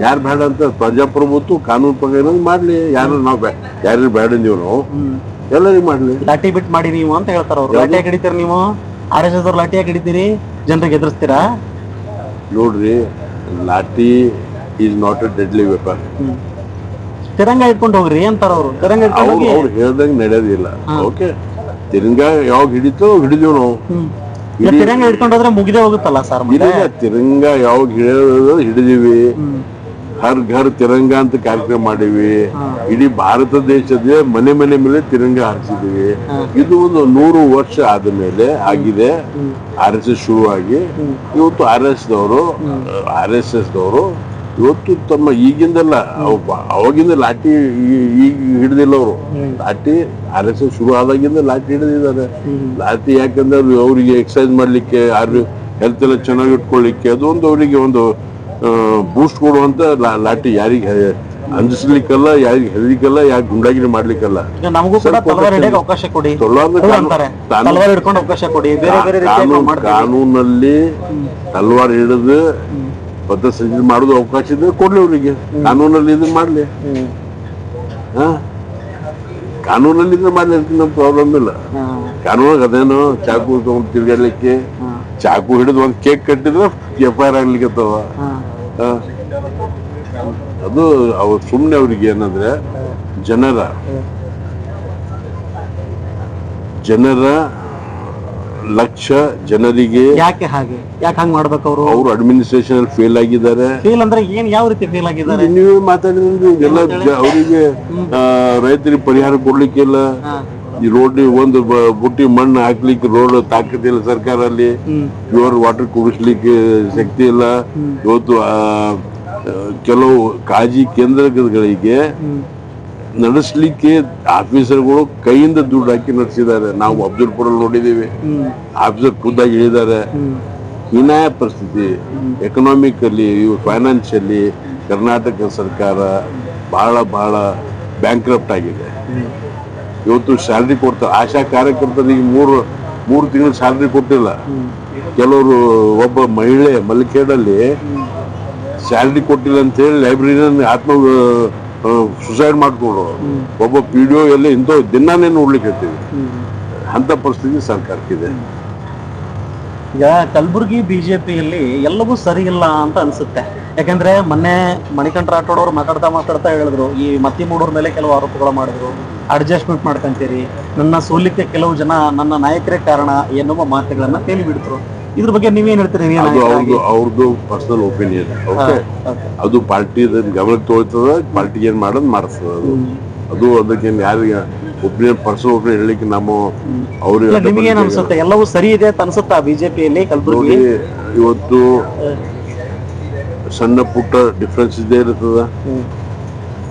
ಯಾರು ಬೇಡ ಅಂತ ಪ್ರಜಾಪ್ರಭುತ್ವ ಕಾನೂನು ಪ್ರಕಾರ ಮಾಡ್ಲಿ. ಯಾರು ನಾವು ಯಾರು ಬೇಡ ನೀವು.
ನಾವು
ಎಲ್ಲರಿಗೂ ಮಾಡ್ಲಿ.
ಲಾಟಿ ಬಿಟ್ ಮಾಡಿ ನೀವು ಅಂತ ಹೇಳ್ತಾರ ಅವ್ರು. ಲಾಠಿ ಯಾಕೆ ಹಿಡಿತೀರಿ ನೀವು? ಆರ್ ಎಸ್ ಎಸ್ ಅವ್ರು ಲಾಠಿ ಯಾಕೆ ಹಿಡಿತೀರಿ? ಜನರಿಗೆ ಎದುರಿಸ್ತೀರಾ?
ನೋಡ್ರಿ lathi is not a deadly weapon.
Tiranga ಇಟ್ಕೊಂಡು ಹೋಗ್ರಿ ಅಂತಾರ ಅವರು. ತಿರಂಗ ಇಟ್ಕೊಂಡು
ಅವ್ರು
ಹೋಗಿ.
ಅವ್ರು ಹೇಳ್ದಂಗೆ ನಡೆಯೋದಿಲ್ಲ ಓಕೆ. ತಿರಂಗ ಯಾವಾಗ ಹಿಡಿತೋ ಹಿಡಿದೀವಿ ನಾವು.
ತಿರಂಗ ಇಟ್ಕೊಂಡು ಹೋದ್ರೆ ಮುಗಿದೇ ಹೋಗುತ್ತಲ್ಲ ಸರ್ ಮತ್ತೆ?
ಇಲ್ಲ ತಿರಂಗ ಯಾವಾಗ ಹಿಡಿಯೋದು ಹಿಡಿದೀವಿ. ಹರ್ ಘರ್ ತಿರಂಗ ಅಂತ ಕಾರ್ಯಕ್ರಮ ಮಾಡಿವಿ ಇಡೀ ಭಾರತ ದೇಶದ ಮನೆ ಮನೆ ಮೇಲೆ ತಿರಂಗ ಹಾರಿಸಿದೀವಿ. ಇದು ಒಂದು ನೂರು ವರ್ಷ ಆದ ಮೇಲೆ ಆಗಿದೆ ಆರ್ ಎಸ್ ಎಸ್ ಶುರುವಾಗಿ. ಇವತ್ತು ಆರ್ ಎಸ್ ದವರು ಆರ್ ಎಸ್ ಎಸ್ ದವರು ಇವತ್ತು ತಮ್ಮ ಈಗಿಂದಲ್ಲ ಅವ್- ಅವಾಗಿಂದ ಲಾಠಿ ಈ- ಈಗ ಹಿಡಿದಿಲ್ಲ ಅವರು ಲಾಠಿ ಆರ್ ಎಸ್ ಎಸ್ ಶುರು ಆದಾಗಿಂದ ಲಾಠಿ ಹಿಡಿದಿದ್ದಾರೆ. ಲಾಠಿ ಯಾಕಂದ್ರೆ ಅವ್ರು ಅವರಿಗೆ ಎಕ್ಸರ್ಸೈಸ್ ಮಾಡ್ಲಿಕ್ಕೆ ಯಾರು ಹೆಲ್ತ್ ಎಲ್ಲ ಚೆನ್ನಾಗಿ ಇಟ್ಕೊಳ್ಳಿಕ್ಕೆ ಅದೊಂದು ಅವರಿಗೆ ಒಂದು ಬೂಸ್ಟ್ ಕೊಡುವಂತ ಲಾಠಿ ಯಾರಿಗೆ ಅಂಜಿಸ್ಲಿಕ್ಕಲ್ಲ ಯಾರಿಗೆ ಹೆದರಿಕಲ್ಲ ಯಾಕೆ ಗುಂಡಾಗಿರಿ ಮಾಡ್ಲಿಕ್ಕಲ್ಲ.
ನಮಗೂ ಕೂಡ ಅವಕಾಶ ಕೊಡಿ.
ತಲವಾರ್
ಹಿಡ್ಕೊಂಡು ಅವಕಾಶ ಕೊಡಿ. ಬೇರೆ
ಕಾನೂನಲ್ಲಿ ತಲ್ವಾರ್ ಹಿಡಿದು ಪಥಸಂಚಲನ ಮಾಡೋದು ಅವಕಾಶ ಇದ್ರೆ ಕೊಡ್ಲಿ ಅವರಿಗೆ. ಕಾನೂನಲ್ಲಿ ಇದ್ರೆ ಮಾಡ್ಲಿ. ಹಾ? ಕಾನೂನಲ್ಲಿ ಇದ್ರೆ ಮಾಡಲಿ ಅದಕ್ಕೆ ಪ್ರಾಬ್ಲಮ್ ಇಲ್ಲ. ಕಾನೂನಾಗ ಅದೇನು ಚಾಕು ತಗೊಂಡು ತಿರ್ಗಾಡ್ಲಿಕ್ಕೆ ಚಾಕು ಹಿಡಿದು ಒಂದ್ ಕೇಕ್ ಕಟ್ಟಿದ್ರೆ ಎಫ್ ಐ ಆರ್ ಆಗ್ಲಿಕ್ಕೆ
ಹಾ.
ಅದು ಅವ್ರು ಸುಮ್ನೆ ಅವ್ರಿಗೆ ಏನಂದ್ರೆ ಜನರ ಜನರ ಲಕ್ಷ್ಯ ಜನರಿಗೆ
ಯಾಕೆ ಹಾಗೆ? ಯಾಕೆ ಹಂಗ್ ಮಾಡ್ಬೇಕು ಅವರು?
ಅವರು ಅಡ್ಮಿನಿಸ್ಟ್ರೇಷನ್ ಅಲ್ಲಿ ಫೇಲ್ ಆಗಿದ್ದಾರೆ.
ಫೇಲ್ ಅಂದ್ರೆ ಏನ್ ಯಾವ ರೀತಿ ಫೇಲ್ ಆಗಿದ್ದಾರೆ?
ನೀವೇ ಮಾತಾಡಿದ್ರೆ ಎಲ್ಲ ಅವರಿಗೆ ರೈತರಿಗೆ ಪರಿಹಾರ ಕೊಡ್ಲಿಕ್ಕಿಲ್ಲ. ಈ ರೋಡ್ ಒಂದು ಬುಟ್ಟಿ ಮಣ್ಣು ಹಾಕ್ಲಿಕ್ಕೆ ರೋಡ್ ತಾಕತ್ತಿಲ್ಲ ಸರ್ಕಾರ ಅಲ್ಲಿ. ಪ್ಯೂರ್ ವಾಟರ್ ಕುಡಿಸ್ಲಿಕ್ಕೆ ಶಕ್ತಿ ಇಲ್ಲ. ಇವತ್ತು ಕೆಲವು ಕಾಳಜಿ ಕೇಂದ್ರಗಳಿಗೆ. ನಡೆಸಲಿಕ್ಕೆ ಆಫೀಸರ್ಗಳು ಕೈಯಿಂದ ದುಡ್ಡು ಹಾಕಿ ನಡೆಸಿದ್ದಾರೆ. ನಾವು ಅಬ್ದುಲ್ಪುರ ನೋಡಿದೀವಿ
ಹ್ಮ್.
ಆಫೀಸರ್ ಖುದ್ದಾಗಿ ಹೇಳಿದ್ದಾರೆ. ಹೀನಾಯ ಪರಿಸ್ಥಿತಿ. ಇವು ಫೈನಾನ್ಷಿಯಲಿ ಕರ್ನಾಟಕ ಸರ್ಕಾರ ಬಹಳ ಬಹಳ ಬ್ಯಾಂಕ್ರಪ್ಟ್ ಆಗಿದೆ. ಇವತ್ತು ಸ್ಯಾಲ್ರಿ ಕೊಡ್ತಾರೆ ಆಶಾ ಕಾರ್ಯಕರ್ತರಿಗೆ ಮೂರು ಮೂರು ತಿಂಗಳು ಸ್ಯಾಲ್ರಿ ಕೊಟ್ಟಿಲ್ಲ. ಕೆಲವರು ಒಬ್ಬ ಮಹಿಳೆ ಮಲ್ಕೇಡಲ್ಲಿ ಸ್ಯಾಲ್ರಿ ಕೊಟ್ಟಿಲ್ಲ ಅಂತ ಹೇಳಿ ಲೈಬ್ರರಿನ ಆತ್ಮ ಸುಸೈಡ್ ಮಾಡ್ಕೊಂಡ್ರು ಒಬ್ಬ ಪಿ ಡಿ ಎಲ್ಲ ಇಂಥ ದಿನಾನೇ ನೋಡ್ಲಿಕ್ಕೆ
ಹೇಳ್ತೀವಿ.
ಅಂತ ಪರಿಸ್ಥಿತಿ ಸರ್ಕಾರಕ್ಕಿದೆ.
ಈಗ ಕಲಬುರಗಿ ಬಿಜೆಪಿಯಲ್ಲಿ ಎಲ್ಲವೂ ಸರಿ ಇಲ್ಲ ಅಂತ ಅನ್ಸುತ್ತೆ. ಯಾಕಂದ್ರೆ ಮೊನ್ನೆ ಮಣಿಕಂಠ ರಾಠೋಡ್ ಅವರು ಮಾತಾಡ್ತಾ ಮಾತಾಡ್ತಾ ಹೇಳಿದ್ರು, ಈ ಮತ್ತಿ ಮೂಡೋರ್ ಮೇಲೆ ಕೆಲವು ಆರೋಪಗಳು ಮಾಡಿದ್ರು. ಅಡ್ಜಸ್ಟ್ಮೆಂಟ್ ಮಾಡ್ಕೊಂತೀರಿ. ನನ್ನ ಸೋಲಿಕ್ಕೆ ಕೆಲವು ಜನ ನನ್ನ ನಾಯಕರೇ ಕಾರಣ ಎನ್ನುವ ಮಾತುಗಳನ್ನ ತೇಲಿ ಬಿಡ್ತರು ಇದ್ರ ಬಗ್ಗೆ ನೀವೇನ್ ಹೇಳ್ತೀರಿ?
ಅದು? ಅವ್ರದ್ದು ಅವ್ರದ್ದು ಪರ್ಸನಲ್ ಒಪಿನಿಯನ್ ಓಕೆ ಅದು ಪಾರ್ಟಿ ಗಮನಕ್ಕೆ ತೋಳ್ತದ ಪಾರ್ಟಿ ಏನ್ ಮಾಡೋದು ಮಾಡಿಸ್ತದ ಅದು. ಅದು ಅದಕ್ಕೆ ಯಾರಿಗೆ ಒಪಿನಿಯನ್ ಪರ್ಸನಲ್ ಒಪಿನಿಯನ್ ಹೇಳಲಿಕ್ಕೆ ನಾವು ಅವ್ರಿಗೆ
ನಿಮಗೇನ್ ಅನ್ಸುತ್ತೆ? ಎಲ್ಲವೂ ಸರಿ ಇದೆ ಅಂತ ಅನ್ಸುತ್ತಾ ಬಿಜೆಪಿಯಲ್ಲಿ ಕಲಬುರಗಿ?
ಇವತ್ತು ಸಣ್ಣ ಪುಟ್ಟ ಡಿಫ್ರೆನ್ಸ್ ಇದೇ ಇರ್ತದ.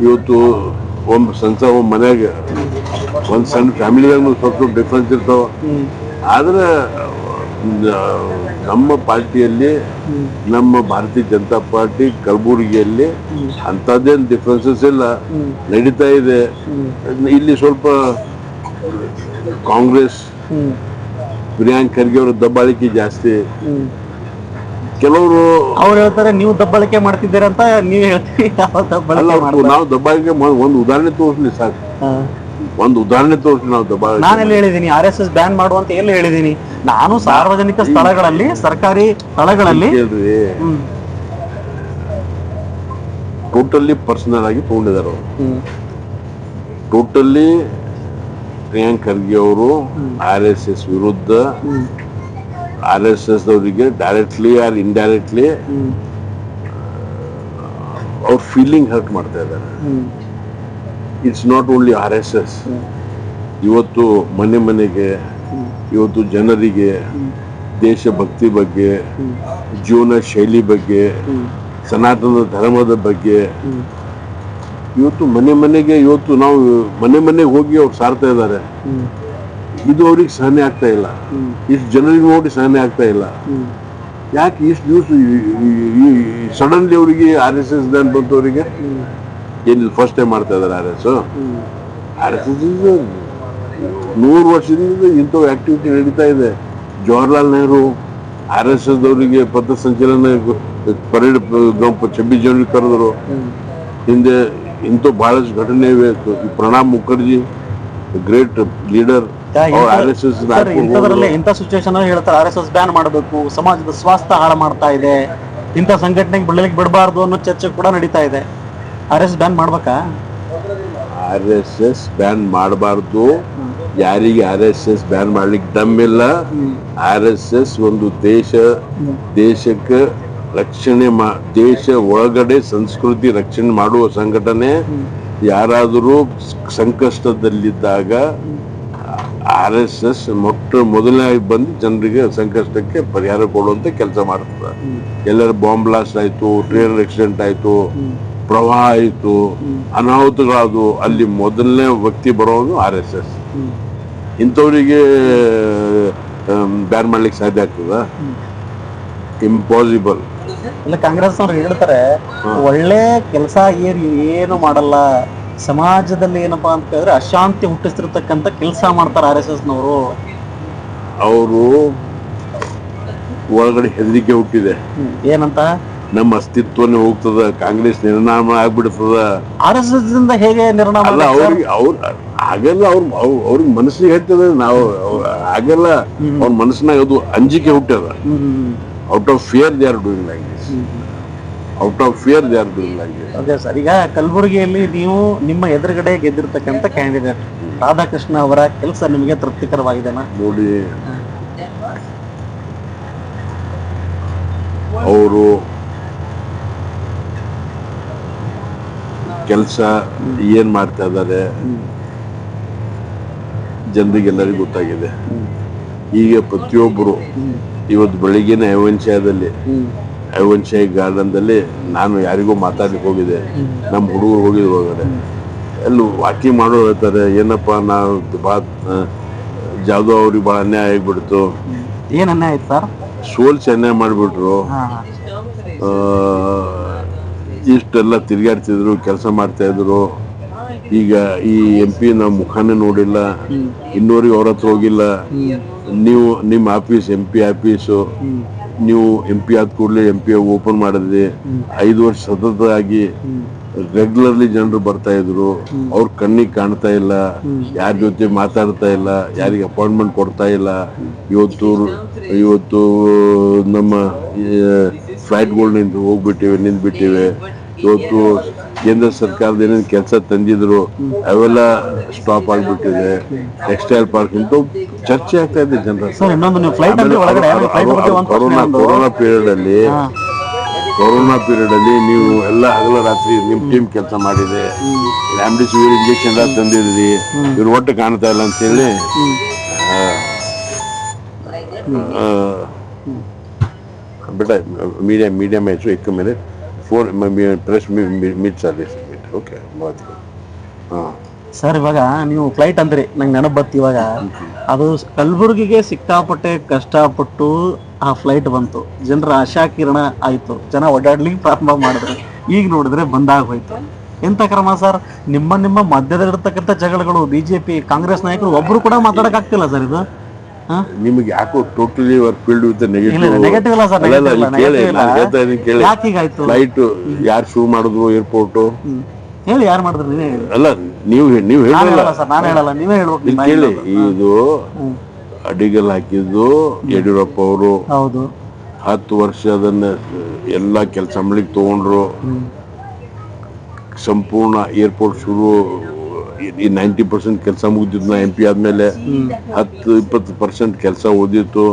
ಇವತ್ತು ಒಂದ್ ಸಂಸ ಒಂದ್ ಮನ್ಯಾಗ ಒಂದ್ ಸಣ್ಣ ಫ್ಯಾಮಿಲಿದಾಗ ಸ್ವಲ್ಪ ಡಿಫ್ರೆನ್ಸ್ ಇರ್ತಾವ. ಆದ್ರೆ ನಮ್ಮ ಪಾರ್ಟಿಯಲ್ಲಿ ನಮ್ಮ ಭಾರತೀಯ ಜನತಾ ಪಾರ್ಟಿ ಕಲಬುರಗಿಯಲ್ಲಿ ಅಂಥದ್ದೇನು ಡಿಫ್ರೆನ್ಸಸ್ ಇಲ್ಲ. ನಡೀತಾ ಇದೆ. ಇಲ್ಲಿ ಸ್ವಲ್ಪ ಕಾಂಗ್ರೆಸ್ ಪ್ರಿಯಾಂಕ್ ಖರ್ಗೆ ಅವರ ದಬ್ಬಾಳಿಕೆ ಜಾಸ್ತಿ. ಕೆಲವರು
ಅವ್ರು ಹೇಳ್ತಾರೆ ನೀವು ದಬ್ಬಾಳಿಕೆ ಮಾಡ್ತಿದ್ದೀರ ಅಂತ ನೀವ್ ಹೇಳ್ತೀವಿ
ನಾವು ದಬ್ಬಾಳಿಕೆ ಮಾಡ್- ಒಂದು ಉದಾಹರಣೆ ತೋರಿಸ್ಲಿ ಸಾಕು. ಒಂದು ಉದಾಹರಣೆ ತೋರಿಸ್ಲಿ ನಾವು ದಬ್ಬಾಳಿಕೆ
ನಾನೆಲ್ಲ ಹೇಳಿದೀನಿ ಆರ್ ಎಸ್ ಎಸ್ ಬ್ಯಾನ್ ಮಾಡುವಂತ ಎಲ್ಲ ಹೇಳಿದೀನಿ ನಾನು ಸಾರ್ವಜನಿಕ ಸ್ಥಳಗಳಲ್ಲಿ ಸರ್ಕಾರಿ ಸ್ಥಳಗಳಲ್ಲಿ
ಟೋಟಲಿ ಪರ್ಸನಲ್ ಆಗಿ ತಗೊಂಡಿದ್ದಾರೆ ಟೋಟಲಿ ಪ್ರಿಯಾಂಕ್ ಖರ್ಗೆ ಅವರು ಆರ್ ಎಸ್ ಎಸ್ ವಿರುದ್ಧ ಆರ್ ಎಸ್ ಎಸ್ ಅವರಿಗೆ ಡೈರೆಕ್ಟ್ಲಿ ಆರ್ ಇಂಡೈರೆಕ್ಟ್ಲಿ ಅವ್ರ ಫೀಲಿಂಗ್ ಹರ್ಟ್ ಮಾಡ್ತಾ ಇದ್ದಾರೆ it's not only R S S ಇವತ್ತು ಮನೆ ಮನೆಗೆ ಇವತ್ತು ಜನರಿಗೆ ದೇಶಭಕ್ತಿ ಬಗ್ಗೆ, ಜೀವನ ಶೈಲಿ ಬಗ್ಗೆ, ಸನಾತನ ಧರ್ಮದ ಬಗ್ಗೆ, ಇವತ್ತು ಮನೆ ಮನೆಗೆ ಇವತ್ತು ನಾವು ಮನೆ ಮನೆಗೆ ಹೋಗಿ ಅವ್ರು ಸಾರ್ತಾ ಇದ್ದಾರೆ. ಇದು ಅವ್ರಿಗೆ ಸಹನೆ ಆಗ್ತಾ ಇಲ್ಲ. ಇಷ್ಟು ಜನರಿಗೆ ನೋಡಿ ಸಹನೆ ಆಗ್ತಾ ಇಲ್ಲ. ಯಾಕೆ ಇಷ್ಟು ದಿವಸ ಸಡನ್ಲಿ ಅವರಿಗೆ ಆರ್ ಎಸ್ ಎಸ್ ಬಂತು ಅವರಿಗೆ ಏನಿಲ್ಲ ಫಸ್ಟ್ ಟೈಮ್ ಮಾಡ್ತಾ ಇದ್ದಾರೆ R S R S S ನೂರು ವರ್ಷದಿಂದ ಇಂಥವ್ ಆಕ್ಟಿವಿಟಿ ನಡೀತಾ ಇದೆ. Jawaharlal Nehru R S S ಅವರಿಗೆ ಪಥಸಂಚಲನ ಪರೇಡ್ ಛಬ್ಬೀಸ್ ಜನವರಿ ಕರೆದರು. ಹಿಂದೆ ಇಂಥ ಬಹಳಷ್ಟು ಘಟನೆ ಇವೆ Pranab Mukherjee great leader R S S
ಇಂಥ ಸಿಚುವೇಶನ್ ಹೇಳ್ತಾರೆ ಆರ್ ಎಸ್ ಎಸ್ ಬ್ಯಾನ್ ಮಾಡಬೇಕು. ಸಮಾಜದ ಸ್ವಾಸ್ಥ್ಯ ಹಾಳು ಮಾಡ್ತಾ ಇದೆ. ಇಂಥ ಸಂಘಟನೆಗೆ ಬಿಡಲಿಕ್ಕೆ ಬಿಡಬಾರ್ದು ಅನ್ನೋ ಚರ್ಚೆ ಕೂಡ ನಡೀತಾ ಇದೆ. ಆರ್ ಎಸ್ ಬ್ಯಾನ್ ಮಾಡ್ಬೇಕಾ?
ಆರ್ ಎಸ್ ಎಸ್ ಬ್ಯಾನ್ ಮಾಡಬಾರ್ದು. ಯಾರಿಗೆ ಆರ್ ಎಸ್ ಎಸ್ ಬ್ಯಾನ್ ಮಾಡ್ಲಿಕ್ಕೆ ದಮ್ ಇಲ್ಲ. ಆರ್ ಎಸ್ ಎಸ್ ಒಂದು ದೇಶ, ದೇಶಕ್ಕೆ ರಕ್ಷಣೆ ಮಾ, ದೇಶ ಒಳಗಡೆ ಸಂಸ್ಕೃತಿ ರಕ್ಷಣೆ ಮಾಡುವ ಸಂಘಟನೆ. ಯಾರಾದರೂ ಸಂಕಷ್ಟದಲ್ಲಿದ್ದಾಗ ಆರ್ ಎಸ್ ಎಸ್ ಮೊಟ್ಟ ಮೊದಲಾಗಿ ಬಂದು ಜನರಿಗೆ ಸಂಕಷ್ಟಕ್ಕೆ ಪರಿಹಾರ ಕೊಡುವಂತ ಕೆಲಸ ಮಾಡ್ತದೆ. ಎಲ್ಲರ ಬಾಂಬ್ ಬ್ಲಾಸ್ಟ್ ಆಯ್ತು ಟ್ರೈನ್ ಆಕ್ಸಿಡೆಂಟ್ ಆಯ್ತು. ಪ್ರವಾಹ ಆಯಿತು ಅನಾಹುತಗಳಾದವು ಅಲ್ಲಿ ಮೊದಲನೇ ವ್ಯಕ್ತಿ ಬರೋದು ಆರ್ ಎಸ್ ಎಸ್. ಇಂಥವರಿಗೆ ಬ್ಯಾನ್ ಮಾಡ್ಲಿಕ್ಕೆ ಸಾಧ್ಯ ಆಗ್ತದ? ಇಂಪಾಸಿಬಲ್
ಇಲ್ಲ ಕಾಂಗ್ರೆಸ್ ಅವ್ರು ಹೇಳ್ತಾರೆ ಒಳ್ಳೆ ಕೆಲಸ ಏನು ಏನು ಮಾಡಲ್ಲ. ಸಮಾಜದಲ್ಲಿ ಏನಪ್ಪಾ ಅಂತ ಹೇಳಿದ್ರೆ ಅಶಾಂತಿ ಹುಟ್ಟಿಸ್ತಿರ್ತಕ್ಕಂಥ ಕೆಲಸ ಮಾಡ್ತಾರೆ ಆರ್ ಎಸ್ ಎಸ್ನವರು.
ಅವರು ಒಳಗಡೆ ಹೆದರಿಕೆ ಹುಟ್ಟಿದೆ.
ಏನಂತ?
ನಮ್ಮ ಅಸ್ತಿತ್ವನೇ ಹೋಗ್ತದ ಕಾಂಗ್ರೆಸ್ ನಿರ್ನಾಮ ಆಗ್ಬಿಡ್ತದ.
ಆರ್ ಎಸ್ ಎಸ್ ಹೇಗೆ ನಿರ್ಣಯ
ಅಲ್ಲ ಅವ್ರಿಗೆ ಅವ್ರ ಆಗಲ್ಲ ಅವ್ರ ಅವ್ರ- ಅವ್ರಿಗೆ ಮನಸ್ಸಿಗೆ ಹೇಳ್ತದ ನಾವು ಆಗಲ್ಲ ಅವ್ರ ಮನಸ್ಸಿನಾಗ ಅದು ಅಂಜಿಕೆ ಹುಟ್ಟ್ಯದ out of fear they are doing like this out of fear they are doing like this
okay sir ಈಗ ಕಲಬುರಗಿಯಲ್ಲಿ ನೀವು ನಿಮ್ಮ ಎದುರುಗಡೆ ಗೆದ್ದಿರ್ತಕ್ಕಂಥ ಕ್ಯಾಂಡಿಡೇಟ್ ರಾಧಾಕೃಷ್ಣ ಅವರ ಕೆಲಸ ನಿಮಗೆ ತೃಪ್ತಿಕರವಾಗಿದೆನಾ?
ನೋಡಿ. ಅವರು ಕೆಲಸ ಏನ್ ಮಾಡ್ತಾ ಇದ್ದಾರೆ ಜನರಿಗೆಲ್ಲರಿಗೂ ಗೊತ್ತಾಗಿದೆ. ಈಗ ಪ್ರತಿಯೊಬ್ಬರು ಇವತ್ತು ಬೆಳಿಗ್ಗಿನ ಐವನ್ಶಯದಲ್ಲಿ ಗಾರ್ಡನ್ ಗಾರ್ಡನ್ದಲ್ಲಿ ನಾನು ಯಾರಿಗೂ ಮಾತಾಡ್ಲಿಕ್ಕೆ ಹೋಗಿದೆ ನಮ್ಮ ಹುಡುಗರು ಹೋಗಿದ್ರು ಹೋಗಾರೆ ಎಲ್ಲ ವಾಕಿಂಗ್ ಮಾಡೋರು ಹೇಳ್ತಾರೆ ಏನಪ್ಪ ನಾವು ಬಾ ಜಾದವ್ ಅವ್ರಿಗೆ ಭಾಳ ಅನ್ಯಾಯ ಆಗಿಬಿಡ್ತು.
ಏನ್ ಅನ್ಯಾಯ ಆಯ್ತು ಸರ್?
ಸೋಲ್ಸಿ ಅನ್ಯಾಯ ಮಾಡಿಬಿಟ್ರು. ಆ, ಇಷ್ಟೆಲ್ಲ ತಿರುಗಾಡ್ತಿದ್ರು, ಕೆಲಸ ಮಾಡ್ತಾ ಇದ್ರು. ಈಗ ಈ ಎಂ ಪಿ ನಾವು ಮುಖಾನೇ ನೋಡಿಲ್ಲ. ಇನ್ನೂರಿಗೆ ಅವ್ರ ಹತ್ರ ಹೋಗಿಲ್ಲ. ನೀವು ನಿಮ್ಮ ಆಫೀಸ್ ಎಂ ಪಿ ಆಫೀಸು. ನೀವು ಎಂ ಪಿ ಆದ ಕೂಡಲೇ ಎಂ ಪಿ ಓಪನ್ ಮಾಡಿದ್ರಿ. ಐದು ವರ್ಷ ಸತತವಾಗಿ ರೆಗ್ಯುಲರ್ಲಿ ಜನರು ಬರ್ತಾ ಇದ್ರು. ಅವ್ರ ಕಣ್ಣಿಗೆ ಕಾಣ್ತಾ ಇಲ್ಲ. ಯಾರ ಜೊತೆ ಮಾತಾಡ್ತಾ ಇಲ್ಲ. ಯಾರಿಗೆ ಅಪಾಯಿಂಟ್ಮೆಂಟ್ ಕೊಡ್ತಾ ಇಲ್ಲ. ಇವತ್ತು ಇವತ್ತು ನಮ್ಮ ಫ್ಲೈಟ್ಗಳು ನಿಂತು ಹೋಗ್ಬಿಟ್ಟಿವೆ ನಿಂತ್ಬಿಟ್ಟಿವೆ. ಇವತ್ತು ಕೇಂದ್ರ ಸರ್ಕಾರದ ಏನೇನು ಕೆಲಸ ತಂದಿದ್ರು ಅವೆಲ್ಲ ಸ್ಟಾಪ್ ಆಗ್ಬಿಟ್ಟಿದೆ ಟೆಕ್ಸ್ಟೈಲ್ ಪಾರ್ಕ್ ಅಂತ ಚರ್ಚೆ ಆಗ್ತಾ ಇದೆ ಜನರ ಕೊರೋನಾ ಕೊರೋನಾ ಪೀರಿಯಡ್ ಅಲ್ಲಿ ಕೊರೋನಾ ಪೀರಿಯಡ್ ಅಲ್ಲಿ ನೀವು ಎಲ್ಲ ಹಗಲ ರಾತ್ರಿ ನಿಮ್ ಟೀಮ್ ಕೆಲಸ ಮಾಡಿದೆ ಆಂಬುಲೆನ್ಸ್ ಇಂಜೆಕ್ಷನ್ ತಂದಿದ್ರಿ ಇವ್ರು ಒಟ್ಟು ಕಾಣ್ತಾ ಇಲ್ಲ ಅಂತ ಹೇಳಿ ಬೇಡ ಮೀಡಿಯಾ ಮೀಡಿಯಾ ಮ್ಯಾಚು ಇಕ್ಕ ಮೇಲೆ phone press meet sir okay ಮಾಡ್ತೀವಿ ಹಾಂ
ಸರ್ ಇವಾಗ ನೀವು ಫ್ಲೈಟ್ ಅಂದ್ರಿ ನಂಗೆ ನೆನಪು ಬತ್ತು ಇವಾಗ. ಅದು ಕಲಬುರಗಿಗೆ ಸಿಕ್ಕಾಪಟ್ಟೆ ಕಷ್ಟಪಟ್ಟು ಆ ಫ್ಲೈಟ್ ಬಂತು. ಜನರ ಆಶಾಕಿರಣ ಆಯಿತು. ಜನ ಓಡಾಡ್ಲಿಕ್ಕೆ ಪ್ರಾರಂಭ ಮಾಡಿದ್ರು. ಈಗ ನೋಡಿದ್ರೆ ಬಂದಾಗ ಹೋಯ್ತು. ಎಂತ ಕ್ರಮ ಸರ್ ನಿಮ್ಮ ನಿಮ್ಮ ಮಧ್ಯದಲ್ಲಿರ್ತಕ್ಕಂಥ ಜಗಳಗಳು ಬಿ ಜೆ ಪಿ ಕಾಂಗ್ರೆಸ್ ನಾಯಕರು ಒಬ್ಬರು ಕೂಡ ಮಾತಾಡೋಕ್ಕಾಗ್ತಿಲ್ಲ ಸರ್ ಇದು?
ನಿಮಗೆ ಯಾಕೋ totally work field with negative ಅಲ್ಲ
ಸರ್
ಕೇಳಿ. ನಾನ್ ಹೇಳ್ತಾ ಇದೀನಿ ಕೇಳಿ.
ಯಾಕೆ ಹೀಗಾಯ್ತು
ಫ್ಲೈಟ್ ಯಾರು ಶೂ ಮಾಡಿದ್ರು ಏರ್ಪೋರ್ಟ್
ಹೇಳಿ ಯಾರು ಮಾಡಿದ್ರು ನೀವೇ ಹೇಳಿ.
ಅಲ್ಲ ನೀವು ನೀವು ಹೇಳಲ್ಲ.
ಸರ್ ನಾನು ಹೇಳಲ್ಲ ನೀವೇ ಹೇಳ್ಬೇಕು
ಕೇಳಿ ಇದು ಅಡಿಗಲ್ ಹಾಕಿದ್ದು ಯಡಿಯೂರಪ್ಪ ಅವರು.
ಹೌದು.
ಹತ್ತು ವರ್ಷ ಅದನ್ನ ಎಲ್ಲ ಕೆಲಸ ಮಾಡ್ಲಿಕ್ಕೆ ತಗೊಂಡ್ರು. ಸಂಪೂರ್ಣ ಏರ್ಪೋರ್ಟ್ ಶುರು ಈ ನೈಂಟಿ ಪರ್ಸೆಂಟ್ ಕೆಲಸ ಮುಗಿದಿತ್ತು ನಾ ಎಂ ಪಿ ಆದ್ಮೇಲೆ ಹತ್ತು ಇಪ್ಪತ್ತು ಪರ್ಸೆಂಟ್ ಕೆಲಸ ಓದಿತ್ತು.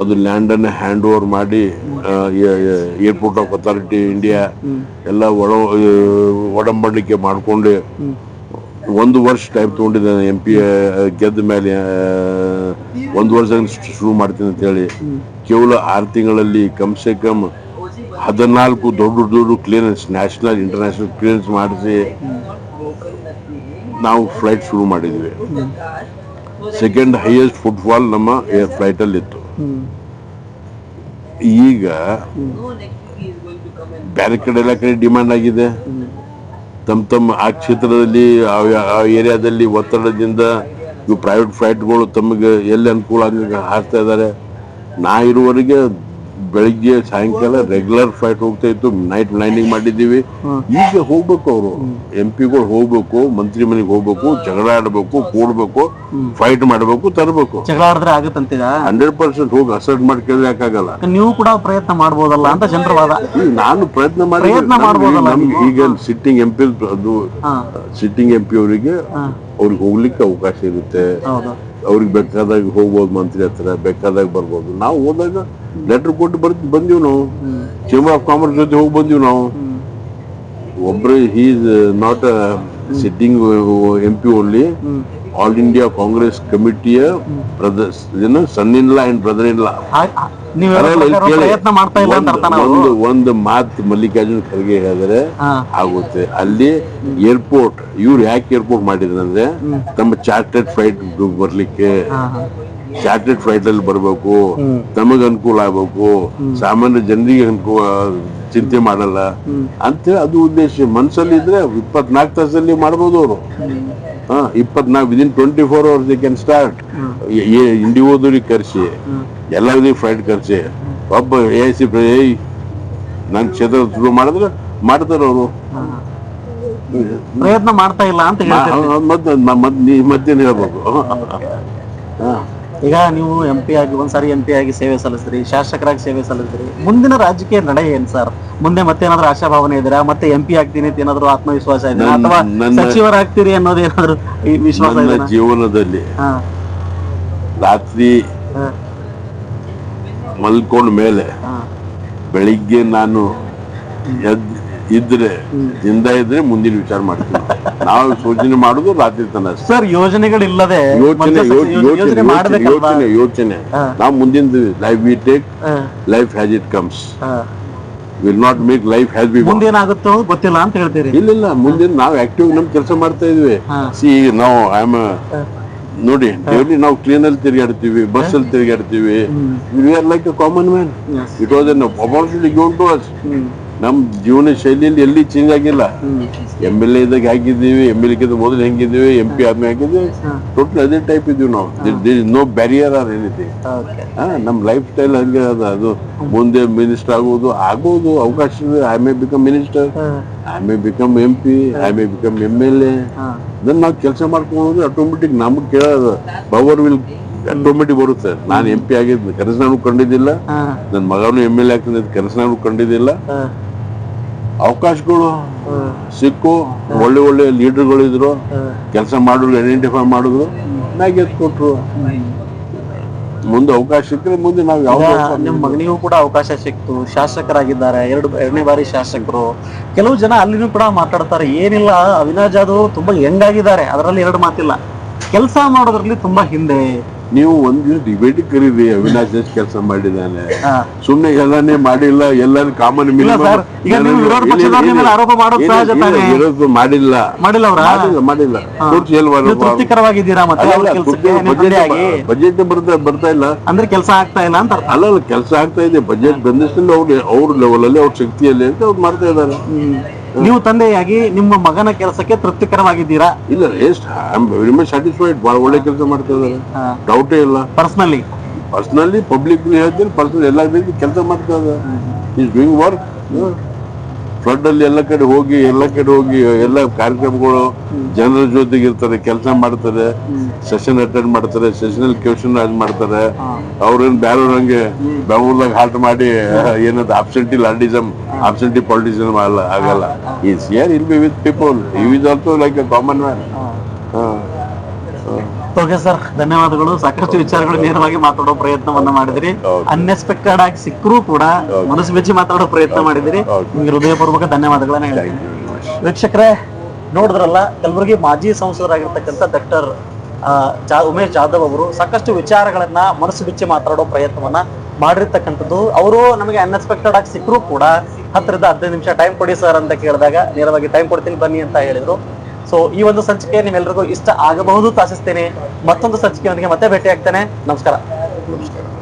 ಅದು ಲ್ಯಾಂಡ್ ಅನ್ನ ಹ್ಯಾಂಡ್ ಓವರ್ ಮಾಡಿ ಏರ್ಪೋರ್ಟ್ ಆಫ್ ಅಥಾರಿಟಿ ಇಂಡಿಯಾ ಎಲ್ಲ ಒಡ ಒಡಂಬಡಿಕೆ ಮಾಡಿಕೊಂಡು ಒಂದು ವರ್ಷ ಟೈಮ್ ತಗೊಂಡಿದ್ದಾನೆ ಎಂ ಪಿ ಗೆದ್ದ ಮೇಲೆ ಒಂದು ವರ್ಷ ಶುರು ಮಾಡ್ತೀನಿ ಅಂತ ಹೇಳಿ. ಕೇವಲ ಆರು ತಿಂಗಳಲ್ಲಿ ಕಮ್ ಸೆ ಕಮ್ ಹದಿನಾಲ್ಕು ದೊಡ್ಡ ದೊಡ್ಡ ಕ್ಲಿಯರೆನ್ಸ್ ನ್ಯಾಷನಲ್ ಇಂಟರ್ನ್ಯಾಷನಲ್ ಕ್ಲಿಯರೆನ್ಸ್ ಮಾಡಿಸಿ ನಾವು ಫ್ಲೈಟ್ ಶುರು ಮಾಡಿದ್ವಿ. ಸೆಕೆಂಡ್ ಹೈಯೆಸ್ಟ್ ಫುಟ್ಬಾಲ್ ನಮ್ಮ ಫ್ಲೈಟ್ ಅಲ್ಲಿ ಇತ್ತು. ಈಗ ಬೇರೆ ಕಡೆ ಎಲ್ಲ ಕಡೆ ಡಿಮ್ಯಾಂಡ್ ಆಗಿದೆ. ತಮ್ಮ ತಮ್ಮ ಆ ಕ್ಷೇತ್ರದಲ್ಲಿ, ಆ- ಏರಿಯಾದಲ್ಲಿ ಒತ್ತಡದಿಂದ ಇವು ಪ್ರೈವೇಟ್ ಫ್ಲೈಟ್ಗಳು ತಮಗೆ ಎಲ್ಲಿ ಅನುಕೂಲ ಆಗ ಹಾಕ್ತಾ ಇದ್ದಾರೆ. ನಾ ಇರುವವರೆಗೆ ಬೆಳಿಗ್ಗೆ ಸಾಯಂಕಾಲ ರೆಗ್ಯುಲರ್ ಫ್ಲೈಟ್ ಹೋಗ್ತಾ ಇತ್ತು ನೈಟ್ ಲ್ಯಾಂಡಿಂಗ್ ಮಾಡಿದ್ದೀವಿ. ಈಗ ಹೋಗ್ಬೇಕು ಅವರು. ಎಂ ಪಿಗಳು ಹೋಗ್ಬೇಕು ಮಂತ್ರಿ ಮನೆಗೆ ಹೋಗ್ಬೇಕು ಜಗಳ ಆಡ್ಬೇಕು ಕೂಡ್ಬೇಕು ಫೈಟ್ ಮಾಡ್ಬೇಕು ತರಬೇಕು.
ಜಗಳ ಆಡಿದ್ರೆ ಆಗುತ್ತಂತೀಗ
ಹಂಡ್ರೆಡ್ ಪರ್ಸೆಂಟ್ ಹೋಗಿ ಅಸರ್ಟ್ ಮಾಡಿ ಯಾಕಾಗಲ್ಲ.
ನೀವು ಕೂಡ ಪ್ರಯತ್ನ ಮಾಡಬಹುದಲ್ಲ ಅಂತ ಜನರ ವಾದ
ನಾನು ಪ್ರಯತ್ನ ಮಾಡಿ
ಪ್ರಯತ್ನ ಮಾಡ್ಬೋದಲ್ಲ
ನಮ್ಗೆ ಈಗ ಸಿಟ್ಟಿಂಗ್ ಎಂ ಪಿ ಅದು ಸಿಟ್ಟಿಂಗ್ ಎಂ ಪಿ ಅವರಿಗೆ ಅವ್ರಿಗೆ ಹೋಗ್ಲಿಕ್ಕೆ ಅವಕಾಶ ಇರುತ್ತೆ. ಅವ್ರಿಗೆ ಬೇಕಾದಾಗ ಹೋಗ್ಬೋದು ಮಂತ್ರಿ ಹತ್ರ ಬೇಕಾದಾಗ ಬರ್ಬೋದು. ನಾವು ಹೋದಾಗ ಲೆಟರ್ ಕೊಟ್ಟು ಬರ್ ಬಂದೀವಿ ನಾವು. ಚೇಂಬರ್ ಆಫ್ ಕಾಮರ್ಸ್ ಜೊತೆ ಹೋಗಿ ಬಂದೀವಿ ನಾವು. ಒಬ್ರು he's not sitting M P only all India Congress ಕಮಿಟಿಯ brothers ಏನು son in law and brother in law ಒಂದು- ಒಂದು ಮಾತು ಮಲ್ಲಿಕಾರ್ಜುನ್ ಖರ್ಗೆ ಹೇಳಿದ್ರೆ ಆಗುತ್ತೆ. ಅಲ್ಲಿ ಏರ್ಪೋರ್ಟ್ ಇವ್ರು ಯಾಕೆ ಏರ್ಪೋರ್ಟ್ ಮಾಡಿದ್ರೆ ಅಂದ್ರೆ ತಮ್ಮ ಚಾರ್ಟೆಡ್ ಫ್ಲೈಟ್ ಬರ್ಲಿಕ್ಕೆ ಚಾರ್ಟೆಡ್ ಫ್ಲೈಟ್ ಅಲ್ಲಿ ಬರ್ಬೇಕು ತಮಗ ಅನುಕೂಲ ಆಗ್ಬೇಕು ಸಾಮಾನ್ಯ ಜನರಿಗೆ ಅನುಕೂಲ ಚಿಂತೆ ಮಾಡಲ್ಲ ಅಂತ ಅದು ಉದ್ದೇಶ. ಮನ್ಸಲ್ಲಿ ಇದ್ರೆ ಇಪ್ಪತ್ನಾಲ್ಕು ತಾಸಲ್ಲಿ ಮಾಡ್ಬೋದು ಅವರು. ಹಾ ಇಪ್ಪತ್ನಾಲ್ಕು within twenty four hours they can start ಇಂಡಿಗೋದವ್ರಿಗೆ ಕರ್ಸಿ. ಎಲ್ಲ ಫ್ಲೈಟ್ ಕರ್ಸಿ. ಒಬ್ಬ ಎ ಸಿ ಏಯ್ ನನ್ ಕ್ಷೇತ್ರ ಶುರು ಮಾಡಿದ್ರೆ ಮಾಡ್ತಾರೆ ಅವರು.
ಪ್ರಯತ್ನ ಮಾಡ್ತಾ ಇಲ್ಲ ಅಂತ ಹೇಳ್ತಾರೆ
ಮತ್ತೆ ಮತ್ತೇನು ಹೇಳ್ಬೇಕು? ಹಾ.
ಈಗ ನೀವು ಎಂ ಪಿ ಆಗಿ ಒಂದ್ಸಾರಿ ಎಂ ಪಿ ಆಗಿ ಸೇವೆ ಸಲ್ಲಿಸ್ರಿ ಶಾಸಕರಾಗಿ ಸೇವೆ ಸಲ್ಲಿಸಿರಿ. ಮುಂದಿನ ರಾಜಕೀಯ ನಡೆ ಏನ್ ಸರ್? ಮುಂದೆ ಮತ್ತೆ ಮತ್ತೇನಾದ್ರೂ ಆಶಾಭಾವನೆ ಇದೆಯಾ ಮತ್ತೆ ಎಂ ಪಿ ಆಗ್ತೀನಿ ಅಂತ ಏನಾದ್ರು ಆತ್ಮವಿಶ್ವಾಸ ಇದೆ ಅಥವಾ ಸಚಿವರಾಗ್ತೀರಿ ಅನ್ನೋದು ಏನಾದ್ರು ಈ ವಿಶ್ವಾಸ ಇದೆ
ಜೀವನದಲ್ಲಿ ರಾತ್ರಿ ಮಲ್ಕೊಂಡ ಮೇಲೆ ಬೆಳಿಗ್ಗೆ ನಾನು ಎದ್ ಇದ್ರೆ ಹಿಂದ ಇದ್ರೆ ಮುಂದಿನ ವಿಚಾರ ಮಾಡ್ತೀವಿ ನಾವು ಯೋಚನೆ ಮಾಡುದು ರಾತ್ರಿ ತನ
ಸರ್ ಯೋಜನೆಗಳಿಲ್ಲದೆ
ಯೋಚನೆ ಯೋಚನೆ ಯೋಚನೆ ನಾವು ಮುಂದಿನ life we take life has it comes will not make life has be
ಮುಂದೇನಾಗುತ್ತೋ ಗೊತ್ತಿಲ್ಲ ಅಂತ ಹೇಳ್ತೀರಿ?
ಇಲ್ಲ ಇಲ್ಲ. ಮುಂದಿನ ನಾವು ಆಕ್ಟಿವ್ ನಮ್ ಕೆಲಸ ಮಾಡ್ತಾ ಇದ್ವಿ. ಸಿ ನಾವು ಐ ಆಮ್ ನೋಡಿ ಡೈಲಿ ನಾವು ಕ್ಲೀನ್ ಅಲ್ಲಿ ತಿರುಗಾಡ್ತೀವಿ ಬಸ್ ಅಲ್ಲಿ ತಿರುಗಾಡ್ತೀವಿ. We are like a common man it was an opportunity given to us ನಮ್ ಜೀವನ ಶೈಲಿಯಲ್ಲಿ ಎಲ್ಲಿ ಚೇಂಜ್ ಆಗಿಲ್ಲ.
ಎಂಎಲ್ಎ
ಎಂ ಎಲ್ ಎ ಇದ್ದಾಗ ಹಾಕಿದ್ದೀವಿ ಎಂ ಎಲ್ ಎ ಮೊದಲು ಹೆಂಗಿದ್ದೀವಿ ಎಂ ಪಿ ಆದ್ಮೇಲೆ ಹಾಕಿದ್ದೀವಿ ಟೋಟಲ್ ಅದೇ ಟೈಪ್ ಇದೀವಿ ನಾವು. ನೋ ಬ್ಯಾರಿಯರ್ ಆರ್ ಎನಿಥಿಂಗ್ ನಮ್ ಲೈಫ್ ಸ್ಟೈಲ್ ಹಂಗೆ ಅದ. ಅದು ಮುಂದೆ ಮಿನಿಸ್ಟರ್ ಆಗೋದು ಆಗೋದು ಅವಕಾಶ ಇದೆ. I may become minister I may become M P I may become M L A. ಅದನ್ನ ನಾವು ಕೆಲಸ ಮಾಡ್ಕೊಂಡು ಆಟೋಮೆಟಿಕ್ ನಮ್ಗೆ ಕೇಳೋದು ಪವರ್ ವಿಲ್ ಆಟೋಮೆಟಿಕ್ ಬರುತ್ತೆ. ನಾನು ಎಂ ಪಿ ಆಗಿದ್ದು ಕನಸು ನಾನು ಕಂಡಿದ್ದಿಲ್ಲ. ನನ್ನ ಮಗನು ಎಂ ಎಲ್ ಎ ಆಗ್ತದೆ ಕನಸು ನಾನು ಕಂಡಿದ್ದಿಲ್ಲ. ಅವಕಾಶಗಳು ಸಿಕ್ಕು ಒಳ್ಳೆ ಒಳ್ಳೆ ಲೀಡರ್ಗಳು ಇದ್ರು
ಹಾ.
ಕೆಲಸ ಮಾಡಿದ್ರು ಐಡೆಂಟಿಫೈ ಮಾಡಿದ್ರು ಮ್ಯಾಗ್ ಕೊಟ್ರು ಮುಂದೆ ಅವಕಾಶ ಸಿಕ್ಕರೆ ಮುಂದೆ ನಾವು ಯಾವ
ನಿಮ್ ಮಗನಿಗೂ ಕೂಡ ಅವಕಾಶ ಸಿಕ್ತು ಶಾಸಕರಾಗಿದ್ದಾರೆ ಎರಡು ಎರಡನೇ ಬಾರಿ ಶಾಸಕರು. ಕೆಲವು ಜನ ಅಲ್ಲಿನೂ ಕೂಡ ಮಾತಾಡ್ತಾರೆ ಏನಿಲ್ಲ ಅವಿನಾಶ್ ಜಾಧವ್ ತುಂಬಾ ಯಂಗ್ ಆಗಿದ್ದಾರೆ ಅದರಲ್ಲಿ ಎರಡು ಮಾತಿಲ್ಲ. ಕೆಲಸ ಮಾಡೋದ್ರಲ್ಲಿ ತುಂಬಾ ಹಿಂದೆ.
ನೀವು ಒಂದ್ ದಿವಸ ಡಿಬೇಟ್ ಕರೀರಿ ಅವಿನಾಶ್ ಎಷ್ಟು ಕೆಲಸ
ಮಾಡಿದಾನೆ.
ಸುಮ್ನೆ ಎಲ್ಲಾನೇ ಮಾಡಿಲ್ಲ ಎಲ್ಲಾನು ಕಾಮನ್
ವಿರೋಧ?
ಮಾಡಿಲ್ಲ.
ಮಾಡಿಲ್ಲ
ಬಜೆಟ್ ಬರ್ತಾ ಬರ್ತಾ ಇಲ್ಲ.
ಅಂದ್ರೆ ಕೆಲಸ ಆಗ್ತಾ ಇಲ್ಲ ಅಂತ ಅಲ್ಲ
ಅಲ್ಲ ಕೆಲಸ ಆಗ್ತಾ ಇದೆ. ಬಜೆಟ್ ಬಂದಷ್ಟು ಅವ್ರು ಅವ್ರ ಲೆವೆಲ್ ಅಲ್ಲಿ ಅವ್ರ ಶಕ್ತಿಯಲ್ಲಿ ಅಂತ ಅವ್ರು ಮಾಡ್ತಾ ಇದ್ದಾರೆ.
ನೀವು ತಂದೆಯಾಗಿ ನಿಮ್ಮ ಮಗನ ಕೆಲಸಕ್ಕೆ ತೃಪ್ತಿಕರವಾಗಿದ್ದೀರಾ?
ಇಲ್ಲ ಎಷ್ಟು I am very much satisfied ಬಹಳ ಒಳ್ಳೆ ಕೆಲಸ ಮಾಡ್ತಾ ಇದ್ದಾರೆ ಡೌಟೇ ಇಲ್ಲ.
ಪರ್ಸನಲಿ
ಪರ್ಸನಲಿ ಪಬ್ಲಿಕ್ ಹೇಳ್ತೀನಿ ಪರ್ಸನಲ್ ಎಲ್ಲ ರೀತಿ ಕೆಲಸ ಮಾಡ್ತಾ ಇದ್ದಾರೆ ಈಸ್ ಡೂಯಿಂಗ್ ವರ್ಕ್ ಫ್ಲಡ್ ಅಲ್ಲಿ ಎಲ್ಲ ಕಡೆ ಹೋಗಿ, ಎಲ್ಲ ಕಡೆ ಹೋಗಿ, ಎಲ್ಲ ಕಾರ್ಯಕ್ರಮಗಳು ಜನರ ಜೊತೆಗೆ ಇರ್ತಾರೆ ಕೆಲಸ ಮಾಡ್ತಾರೆ ಸೆಷನ್ ಅಟೆಂಡ್ ಮಾಡ್ತಾರೆ ಸೆಷನಲ್ ಕ್ವೆಶನ್ ಮಾಡ್ತಾರೆ. ಅವ್ರೇನ್ ಬೇರೆಯವ್ರಂಗೆ ಬೆಂಗಳೂರ್ದಾಗ ಹಾಲ್ಟ್ ಮಾಡಿ, ಏನದು ಆಬ್ಸೆಂಟಿ ಲಾರ್ಡಿಸಮ್ ಆಬ್ಸೆಂಟಿ ಪಾಲಿಟಿಸಮ್ ಅಲ್ಲ, ಆಗಲ್ಲ. Is ill be with people ಈ is also like a common man
okay sir ಧನ್ಯವಾದಗಳು. ಸಾಕಷ್ಟು ವಿಚಾರಗಳು ನೇರವಾಗಿ ಮಾತಾಡೋ ಪ್ರಯತ್ನವನ್ನ ಮಾಡಿದ್ರಿ. ಅನ್ಎಕ್ಸ್ಪೆಕ್ಟೆಡ್ ಆಗಿ ಸಿಕ್ಕರೂ ಕೂಡ ಮನಸ್ಸು ಬೆಚ್ಚಿ ಮಾತಾಡೋ ಪ್ರಯತ್ನ ಮಾಡಿದಿರಿ. ನಿಮ್ಗೆ ಹೃದಯಪೂರ್ವಕ ಧನ್ಯವಾದಗಳನ್ನ ಹೇಳ್ತೀನಿ. ವೀಕ್ಷಕರೇ ನೋಡಿದ್ರಲ್ಲ ಕಲಬುರಗಿ ಮಾಜಿ ಸಂಸದರಾಗಿರ್ತಕ್ಕಂಥ ಡಾಕ್ಟರ್ ಉಮೇಶ್ ಜಾಧವ್ ಅವರು ಸಾಕಷ್ಟು ವಿಚಾರಗಳನ್ನ ಮನಸ್ಸು ಬಿಚ್ಚಿ ಮಾತಾಡೋ ಪ್ರಯತ್ನವನ್ನ ಮಾಡಿರ್ತಕ್ಕಂಥದ್ದು. ಅವರು ನಮಗೆ ಅನ್ಎಕ್ಸ್ಪೆಕ್ಟೆಡ್ ಆಗಿ ಸಿಕ್ಕರೂ ಕೂಡ ಹತ್ತಿರದ ಹದಿನೈದು ನಿಮಿಷ ಟೈಮ್ ಕೊಡಿ ಸರ್ ಅಂತ ಕೇಳಿದಾಗ ನೇರವಾಗಿ ಟೈಮ್ ಕೊಡ್ತೀನಿ ಬನ್ನಿ ಅಂತ ಹೇಳಿದ್ರು. ಸೊ ಈ ಒಂದು ಸಂಚಿಕೆ ನಿಮ್ಮೆಲ್ಲರಿಗೂ ಇಷ್ಟ ಆಗಬಹುದು ತಾಸಿಸ್ತೇನೆ ಮತ್ತೊಂದು ಸಂಚಿಕೆಯೊಂದಿಗೆ ಮತ್ತೆ ಭೇಟಿ ನಮಸ್ಕಾರ.
ನಮಸ್ಕಾರ.